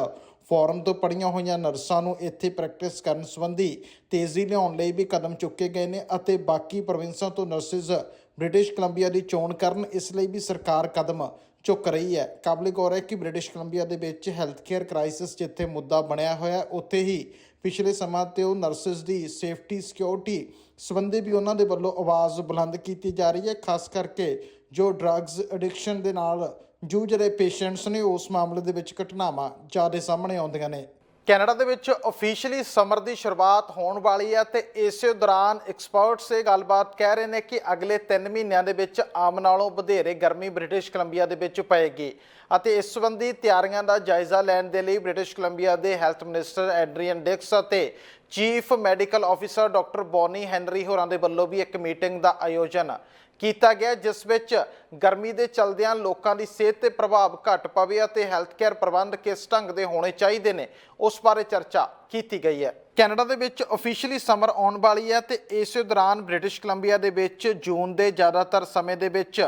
ਫੋਰਮ ਤੋਂ ਪੜੀਆਂ ਹੋਈਆਂ ਨਰਸਾਂ ਨੂੰ ਇੱਥੇ ਪ੍ਰੈਕਟਿਸ ਕਰਨ ਸੰਬੰਧੀ ਤੇਜ਼ੀ ਲਿਆਉਣ ਲਈ ਵੀ ਕਦਮ ਚੁੱਕੇ ਗਏ ਨੇ ਅਤੇ ਬਾਕੀ ਪ੍ਰੋਵਿੰਸਾਂ ਤੋਂ ਨਰਸਿਸ ਬ੍ਰਿਟਿਸ਼ ਕੋਲੰਬੀਆ ਦੀ ਚੋਣ ਕਰਨ, ਇਸ ਲਈ ਵੀ ਸਰਕਾਰ ਕਦਮ ਚੁੱਕ ਰਹੀ ਹੈ। ਕਾਬਲੇ ਗੌਰ ਹੈ ਕਿ ਬ੍ਰਿਟਿਸ਼ ਕੋਲੰਬੀਆ ਦੇ ਵਿੱਚ ਹੈਲਥ ਕੇਅਰ ਕ੍ਰਾਈਸਿਸ ਜਿੱਥੇ ਮੁੱਦਾ ਬਣਿਆ ਹੋਇਆ, ਉੱਥੇ ਹੀ ਪਿਛਲੇ ਸਮਾਂ ਤੇ ਉਹ ਨਰਸਿਸ ਦੀ ਸੇਫਟੀ ਸਿਕਿਉਰਿਟੀ ਸੰਬੰਧੀ ਵੀ ਉਹਨਾਂ ਦੇ ਵੱਲੋਂ ਆਵਾਜ਼ ਬੁਲੰਦ ਕੀਤੀ ਜਾ ਰਹੀ ਹੈ। ਖਾਸ ਕਰਕੇ ਜੋ ਡਰੱਗਸ ਐਡਿਕਸ਼ਨ ਦੇ ਨਾਲ ਜੂਝ ਰਹੇ ਪੇਸ਼ੈਂਟਸ ਨੇ, ਉਸ ਮਾਮਲੇ ਦੇ ਵਿੱਚ ਘਟਨਾਵਾਂ ਜ਼ਿਆਦਾ ਸਾਹਮਣੇ ਆਉਂਦੀਆਂ ਨੇ। ਕੈਨੇਡਾ ਦੇ ਵਿੱਚ ਅਫੀਸ਼ੀਅਲੀ ਸਮਰ ਦੀ ਸ਼ੁਰੂਆਤ ਹੋਣ ਵਾਲੀ ਹੈ ਤੇ ਇਸੇ ਦੌਰਾਨ ਐਕਸਪਰਟਸ ਇਹ ਗੱਲਬਾਤ ਕਹਿ ਰਹੇ ਨੇ ਕਿ ਅਗਲੇ 3 ਮਹੀਨਿਆਂ ਦੇ ਵਿੱਚ ਆਮ ਨਾਲੋਂ ਵਧੇਰੇ ਗਰਮੀ ਬ੍ਰਿਟਿਸ਼ ਕੋਲੰਬੀਆ ਦੇ ਵਿੱਚ ਪਏਗੀ ਅਤੇ ਇਸ ਸੰਬੰਧੀ ਤਿਆਰੀਆਂ ਦਾ ਜਾਇਜ਼ਾ ਲੈਣ ਦੇ ਲਈ ਬ੍ਰਿਟਿਸ਼ ਕੋਲੰਬੀਆ ਦੇ ਹੈਲਥ ਮਿਨਿਸਟਰ ਐਡਰੀਅਨ ਡਿਕਸ ਅਤੇ chief medical officer doctor Bonnie Henry ਹੋਰਾਂ ਦੇ ਵੱਲੋਂ ਵੀ ਇੱਕ ਮੀਟਿੰਗ ਦਾ ਆਯੋਜਨ ਕੀਤਾ ਗਿਆ, ਜਿਸ ਵਿੱਚ ਗਰਮੀ ਦੇ ਚਲਦਿਆਂ ਲੋਕਾਂ ਦੀ ਸਿਹਤ ਤੇ ਪ੍ਰਭਾਵ ਘੱਟ ਪਵੇ ਅਤੇ ਹੈਲਥ ਕੇਅਰ ਪ੍ਰਬੰਧ ਕਿਸ ਢੰਗ ਦੇ ਹੋਣੇ ਚਾਹੀਦੇ ਨੇ, ਉਸ ਬਾਰੇ ਚਰਚਾ ਕੀਤੀ ਗਈ ਹੈ। ਕੈਨੇਡਾ ਦੇ ਵਿੱਚ ਅਫੀਸ਼ੀਅਲੀ ਸਮਰ ਆਉਣ ਵਾਲੀ ਹੈ ਤੇ ਇਸੇ ਦੌਰਾਨ ਬ੍ਰਿਟਿਸ਼ ਕੋਲੰਬੀਆ ਦੇ ਵਿੱਚ ਜੂਨ ਦੇ ਜ਼ਿਆਦਾਤਰ ਸਮੇਂ ਦੇ ਵਿੱਚ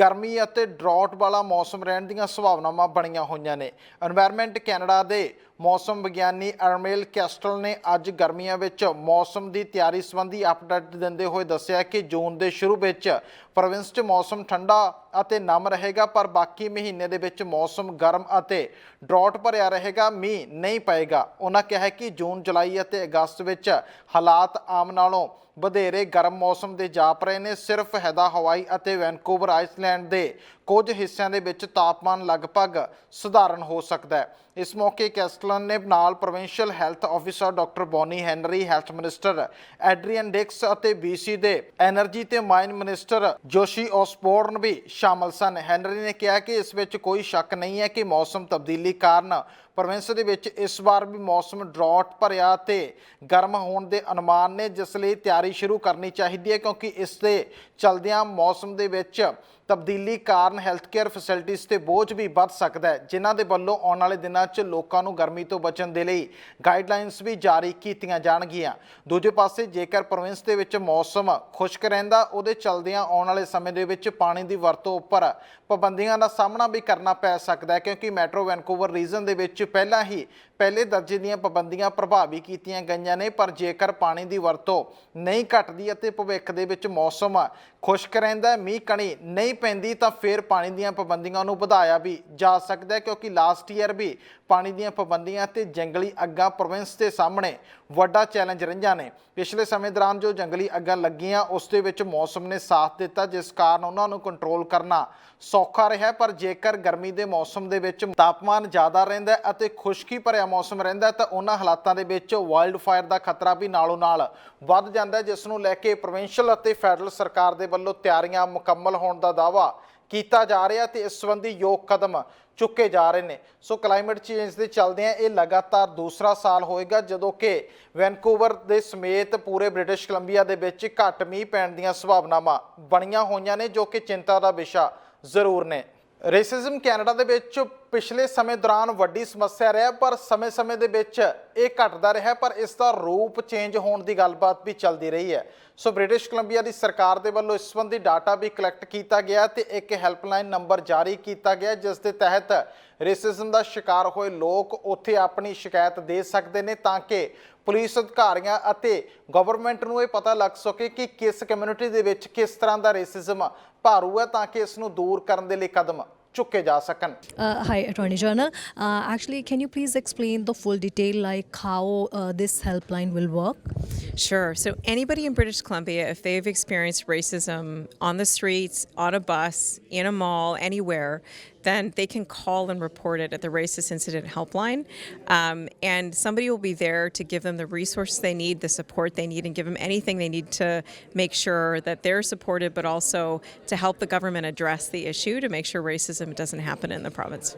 ਗਰਮੀ ਅਤੇ ਡਰਾਟ ਵਾਲਾ ਮੌਸਮ ਰਹਿਣ ਦੀਆਂ ਸੰਭਾਵਨਾਵਾਂ ਬਣੀਆਂ ਹੋਈਆਂ ਨੇ। এনवायरमेंट ਕੈਨੇਡਾ ਦੇ ਮੌਸਮ ਵਿਗਿਆਨੀ ਅਰਮੇਲ ਕੈਸਟਲ ਨੇ ਅੱਜ ਗਰਮੀਆਂ ਵਿੱਚ ਮੌਸਮ ਦੀ ਤਿਆਰੀ ਸੰਬੰਧੀ ਅਪਡੇਟ ਦਿੰਦੇ ਹੋਏ ਦੱਸਿਆ ਕਿ ਜੂਨ ਦੇ ਸ਼ੁਰੂ ਵਿੱਚ ਪ੍ਰੋਵਿੰਸ 'ਚ ਮੌਸਮ ਠੰਡਾ ਅਤੇ ਨਮ ਰਹੇਗਾ, ਪਰ ਬਾਕੀ ਮਹੀਨੇ ਦੇ ਵਿੱਚ ਮੌਸਮ ਗਰਮ ਅਤੇ ਡਰਾਟ ਭਰਿਆ ਰਹੇਗਾ, ਮੀਂਹ ਨਹੀਂ ਪਏਗਾ। ਉਹਨਾਂ ਕਿਹਾ ਕਿ ਜੂਨ, ਜੁਲਾਈ ਅਤੇ ਅਗਸਤ ਵਿੱਚ ਹਾਲਾਤ ਆਮ ਨਾਲੋਂ ਵਧੇਰੇ ਗਰਮ ਮੌਸਮ ਦੇ ਜਾਪ ਰਹੇ ਨੇ। ਸਿਰਫ ਹੈਦਾ ਹਵਾਈ ਅਤੇ ਵੈਨਕੂਵਰ ਆਈਸਲੈਂਡ ਦੇ ਕੁਝ ਹਿੱਸਿਆਂ ਦੇ ਵਿੱਚ ਤਾਪਮਾਨ ਲਗਭਗ ਸਧਾਰਨ ਹੋ ਸਕਦਾ ਹੈ। ਇਸ ਮੌਕੇ ਕੈਸਟਲਨ ਨੇ ਨਾਲ provincial health officer doctor Bonnie Henry, health minister Adrian Dix ਅਤੇ ਬੀਸੀ ਦੇ એનર્ਜੀ ਤੇ ਮਾਈਨ ਮਿਨਿਸਟਰ ਜੋਸ਼ੀ ਆਸਪੋਰਨ ਵੀ ਸ਼ਾਮਲ ਸਨ। ਹੈਨਰੀ ਨੇ ਕਿਹਾ ਕਿ ਇਸ ਵਿੱਚ ਕੋਈ ਸ਼ੱਕ ਨਹੀਂ ਹੈ ਕਿ ਮੌਸਮ ਤਬਦੀਲੀ ਕਾਰਨ ਪ੍ਰੋਵਿੰਸ ਦੇ ਵਿੱਚ ਇਸ ਵਾਰ ਵੀ ਮੌਸਮ ਡਰਾਟ ਭਰਿਆ ਤੇ ਗਰਮ ਹੋਣ ਦੇ ਅਨੁਮਾਨ ਨੇ, ਜਿਸ ਲਈ ਤਿਆਰੀ ਸ਼ੁਰੂ ਕਰਨੀ ਚਾਹੀਦੀ ਹੈ, ਕਿਉਂਕਿ ਇਸ ਦੇ ਚਲਦਿਆਂ ਮੌਸਮ ਦੇ ਵਿੱਚ ਤਬਦੀਲੀ ਕਾਰਨ ਹੈਲਥ ਕੇਅਰ ਫੈਸਿਲਿਟੀਜ਼ ਤੇ ਬੋਝ ਵੀ ਵੱਧ ਸਕਦਾ ਹੈ, ਜਿਨ੍ਹਾਂ ਦੇ ਵੱਲੋਂ ਆਉਣ ਵਾਲੇ ਦਿਨਾਂ 'ਚ ਲੋਕਾਂ ਨੂੰ ਗਰਮੀ ਤੋਂ ਬਚਣ ਦੇ ਲਈ ਗਾਈਡਲਾਈਨਸ ਵੀ ਜਾਰੀ ਕੀਤੀਆਂ ਜਾਣਗੀਆਂ। ਦੂਜੇ ਪਾਸੇ, ਜੇਕਰ ਪ੍ਰੋਵਿੰਸ ਦੇ ਵਿੱਚ ਮੌਸਮ ਖੁਸ਼ਕ ਰਹਿੰਦਾ, ਉਹਦੇ ਚਲਦਿਆਂ ਆਉਣ ਵਾਲੇ ਸਮੇਂ ਦੇ ਵਿੱਚ ਪਾਣੀ ਦੀ ਵਰਤੋਂ ਉੱਪਰ ਪਾਬੰਦੀਆਂ ਦਾ ਸਾਹਮਣਾ ਵੀ ਕਰਨਾ ਪੈ ਸਕਦਾ ਹੈ, ਕਿਉਂਕਿ ਮੈਟਰੋ ਵੈਨਕੂਵਰ ਰੀਜਨ ਦੇ ਵਿੱਚ ਪਹਿਲਾਂ ਹੀ ਪਹਿਲੇ ਦਰਜੇ ਦੀਆਂ ਪਾਬੰਦੀਆਂ ਪ੍ਰਭਾਵੀ ਕੀਤੀਆਂ ਗਈਆਂ ਨੇ, ਪਰ ਜੇਕਰ ਪਾਣੀ ਦੀ ਵਰਤੋਂ ਨਹੀਂ ਘਟਦੀ ਅਤੇ ਭਵਿੱਖ ਦੇ ਵਿੱਚ ਮੌਸਮ ਖੁਸ਼ਕ ਰਹਿੰਦਾ, ਮੀਂਹ ਕਣੀ ਨਹੀਂ ਪੈਂਦੀ, ਤਾਂ ਫਿਰ ਪਾਣੀ ਦੀਆਂ ਪਾਬੰਦੀਆਂ ਨੂੰ ਵਧਾਇਆ ਵੀ ਜਾ ਸਕਦਾ ਹੈ, ਕਿਉਂਕਿ ਲਾਸਟ ਈਅਰ ਵੀ ਪਾਣੀ ਦੀਆਂ ਪਾਬੰਦੀਆਂ ਤੇ ਜੰਗਲੀ ਅੱਗਾਂ ਪ੍ਰੋਵਿੰਸ ਦੇ ਸਾਹਮਣੇ ਵੱਡਾ ਚੈਲੰਜ ਰਹੀਆਂ ਨੇ। ਪਿਛਲੇ ਸਮੇਂ ਦੌਰਾਨ ਜੋ ਜੰਗਲੀ ਅੱਗਾਂ ਲੱਗੀਆਂ, ਉਸ ਦੇ ਵਿੱਚ ਮੌਸਮ ਨੇ ਸਾਥ ਦਿੱਤਾ, ਜਿਸ ਕਾਰਨ ਉਹਨਾਂ ਨੂੰ ਕੰਟਰੋਲ ਕਰਨਾ ਸੌਖਾ ਰਿਹਾ। ਪਰ ਜੇਕਰ ਗਰਮੀ ਦੇ ਮੌਸਮ ਦੇ ਵਿੱਚ ਤਾਪਮਾਨ ਜ਼ਿਆਦਾ ਰਹਿੰਦਾ ਅਤੇ ਖੁਸ਼ਕੀ ਭਰਿਆ ਮੌਸਮ ਰਹਿੰਦਾ ਤਾਂ ਉਹਨਾਂ ਹਾਲਾਤਾਂ ਦੇ ਵਿੱਚ ਵਾਈਲਡ ਫਾਇਰ ਦਾ ਖਤਰਾ ਵੀ ਨਾਲੋਂ ਨਾਲ ਵੱਧ ਜਾਂਦਾ ਜਿਸ ਨੂੰ ਲੈ ਕੇ ਪ੍ਰੋਵਿੰਸ਼ੀਅਲ ਅਤੇ ਫੈਡਰਲ ਸਰਕਾਰ ਦੇ ਵੱਲੋਂ ਤਿਆਰੀਆਂ ਮੁਕੰਮਲ ਹੋਣ ਦਾ ਦਾਅਵਾ ਕੀਤਾ ਜਾ ਰਿਹਾ ਤੇ ਇਸ ਸੰਬੰਧੀ ਯੋਗ ਕਦਮ ਚੁੱਕੇ ਜਾ ਰਹੇ ਨੇ। ਸੋ ਕਲਾਈਮੇਟ ਚੇਂਜ ਦੇ ਚੱਲਦਿਆਂ ਇਹ ਲਗਾਤਾਰ ਦੂਸਰਾ ਸਾਲ ਹੋਏਗਾ, ਜਦੋਂ ਕਿ ਵੈਨਕੂਵਰ ਦੇ ਸਮੇਤ ਪੂਰੇ ਬ੍ਰਿਟਿਸ਼ ਕੋਲੰਬੀਆ ਦੇ ਵਿੱਚ ਘੱਟ ਮੀਂਹ ਪੈਣ ਦੀਆਂ ਸੰਭਾਵਨਾਵਾਂ ਬਣੀਆਂ ਹੋਈਆਂ ਨੇ, ਜੋ ਕਿ ਚਿੰਤਾ ਦਾ ਵਿਸ਼ਾ ਜ਼ਰੂਰ ਨੇ। ਰੇਸਿਜ਼ਮ ਕੈਨੇਡਾ ਦੇ ਵਿੱਚ ਪਿਛਲੇ ਸਮੇਂ ਦੌਰਾਨ ਵੱਡੀ ਸਮੱਸਿਆ ਰਿਹਾ, ਪਰ ਸਮੇਂ-ਸਮੇਂ ਦੇ ਵਿੱਚ ਇਹ ਘਟਦਾ ਰਿਹਾ, ਪਰ ਇਸ ਦਾ ਰੂਪ ਚੇਂਜ ਹੋਣ ਦੀ ਗੱਲਬਾਤ ਵੀ ਚੱਲਦੀ ਰਹੀ ਹੈ। ਸੋ ਬ੍ਰਿਟਿਸ਼ ਕੋਲੰਬੀਆ ਦੀ ਸਰਕਾਰ ਦੇ ਵੱਲੋਂ ਇਸ ਸੰਬੰਧੀ ਡਾਟਾ ਵੀ ਕਲੈਕਟ ਕੀਤਾ ਗਿਆ ਤੇ ਇੱਕ ਹੈਲਪਲਾਈਨ ਨੰਬਰ ਜਾਰੀ ਕੀਤਾ ਗਿਆ, ਜਿਸ ਦੇ ਤਹਿਤ ਰੇਸਿਜ਼ਮ ਦਾ ਸ਼ਿਕਾਰ ਹੋਏ ਲੋਕ ਉੱਥੇ ਆਪਣੀ ਸ਼ਿਕਾਇਤ ਦੇ ਸਕਦੇ ਨੇ ਤਾਂ ਕਿ ਪੁਲਿਸ ਅਧਿਕਾਰੀਆਂ ਅਤੇ ਗਵਰਨਮੈਂਟ ਨੂੰ ਇਹ ਪਤਾ ਲੱਗ ਸਕੇ ਕਿ ਕਿਸ ਕਮਿਊਨਿਟੀ ਦੇ ਵਿੱਚ ਕਿਸ ਤਰ੍ਹਾਂ ਦਾ ਰੇਸਿਜ਼ਮ ਭਾਰੂ ਹੈ ਤਾਂ ਕਿ ਇਸ ਨੂੰ ਦੂਰ ਕਰਨ ਦੇ ਲਈ ਕਦਮ ਚੁੱਕੇ ਜਾ ਸਕਣ Uh, hi, Attorney General. Uh, actually, can you please explain the full detail, like how uh, this helpline will work? Sure. So, anybody in British Columbia, if they've experienced racism on the streets, on a bus, in a mall, anywhere, then they can call and report it at the Racist Incident Helpline. Um, and somebody will be there to give them the resources they need, the support they need, and give them anything they need to make sure that they're supported, but also to help the government address the issue to make sure racism doesn't happen in the province.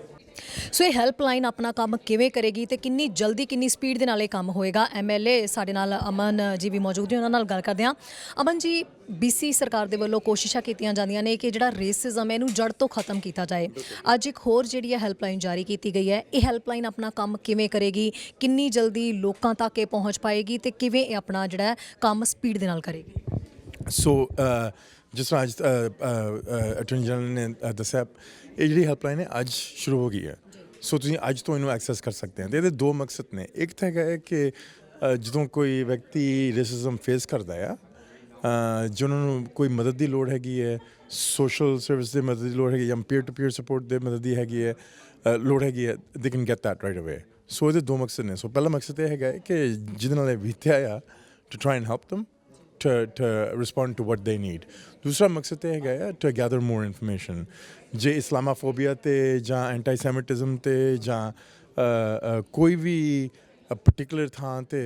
So ਇਹ helpline ਆਪਣਾ ਕੰਮ ਕਿਵੇਂ ਕਰੇਗੀ ਤੇ ਕਿੰਨੀ ਜਲਦੀ, ਕਿੰਨੀ speed ਦੇ ਨਾਲ ਇਹ ਕੰਮ ਹੋਏਗਾ? ਐਮਐਲਏ ਸਾਡੇ ਨਾਲ ਅਮਨ ਜੀ ਵੀ ਮੌਜੂਦ ਨੇ, ਉਹਨਾਂ ਨਾਲ ਗੱਲ ਕਰਦੇ ਹਾਂ। ਅਮਨ ਜੀ ਬੀਸੀ ਸਰਕਾਰ ਦੇ ਵੱਲੋਂ ਕੋਸ਼ਿਸ਼ਾਂ ਕੀਤੀਆਂ ਜਾਂਦੀਆਂ ਨੇ ਕਿ ਜਿਹੜਾ ਰੇਸਿਜ਼ਮ ਹੈ, ਇਹਨੂੰ ਜੜ ਤੋਂ ਖਤਮ ਕੀਤਾ ਜਾਏ। ਅੱਜ ਇੱਕ ਹੋਰ ਜਿਹੜੀ ਹੈ ਹੈਲਪਲਾਈਨ ਜਾਰੀ ਕੀਤੀ ਗਈ ਹੈ, ਇਹ ਹੈਲਪਲਾਈਨ ਆਪਣਾ ਕੰਮ ਕਿਵੇਂ ਕਰੇਗੀ? ਕਿੰਨੀ ਜਲਦੀ ਲੋਕਾਂ ਤੱਕ ਇਹ ਪਹੁੰਚ ਪਾਏਗੀ ਤੇ ਕਿਵੇਂ ਇਹ ਆਪਣਾ ਜਿਹੜਾ ਕੰਮ ਸਪੀਡ ਦੇ ਨਾਲ ਕਰੇਗੀ? ਸੋ uh, ਜਿਸ ਤਰ੍ਹਾਂ ਅੱਜ ਅਟਾਰਨੀ ਜਨਰਲ ਨੇ ਦੱਸਿਆ, ਇਹ ਜਿਹੜੀ ਹੈਲਪਲਾਈਨ ਹੈ, ਅੱਜ ਸ਼ੁਰੂ ਹੋ ਗਈ ਹੈ। ਸੋ ਤੁਸੀਂ ਅੱਜ ਤੋਂ ਇਹਨੂੰ ਐਕਸੈਸ ਕਰ ਸਕਦੇ ਹੋ। ਤੇ ਇਹਦੇ ਦੋ ਮਕਸਦ ਨੇ। ਇੱਕ ਤਾਂ ਹੈਗਾ ਹੈ ਕਿ ਜਦੋਂ ਕੋਈ ਵਿਅਕਤੀ ਰੇਸਿਜ਼ਮ ਫੇਸ ਕਰਦਾ ਆ ਜਿਹਨਾਂ ਨੂੰ ਕੋਈ ਮਦਦ ਦੀ ਲੋੜ ਹੈਗੀ ਹੈ ਸੋਸ਼ਲ ਸਰਵਿਸ ਦੀ ਮਦਦ ਦੀ ਲੋੜ ਹੈਗੀ ਜਾਂ ਪੀਅਰ ਟੂ ਪੀਅਰ ਸਪੋਰਟ ਦੇ ਮਦਦ ਦੀ ਹੈਗੀ ਹੈ ਲੋੜ ਹੈਗੀ ਹੈ they can get that right ਅਵੇ ਸੋ ਇਹਦੇ ਦੋ ਮਕਸਦ ਨੇ। ਸੋ ਪਹਿਲਾ ਮਕਸਦ ਇਹ ਹੈਗਾ ਕਿ ਜਿਹਦੇ ਨਾਲ ਇਹ ਬੀਤਿਆ ਆ to try and help them to, to respond to what they need. ਦੂਸਰਾ ਮਕਸਦ ਇਹ ਹੈਗਾ ਹੈ to gather more information. ਜੇ ਇਸਲਾਮੋਫੋਬੀਆ ਤੇ ਜਾਂ ਐਂਟੀਸੈਮਿਟਿਜ਼ਮ ਤੇ ਜਾਂ ਅ, ਅ, ਕੋਈ ਵੀ ਪਾਰਟਿਕੂਲਰ ਥਾਂ ਤੇ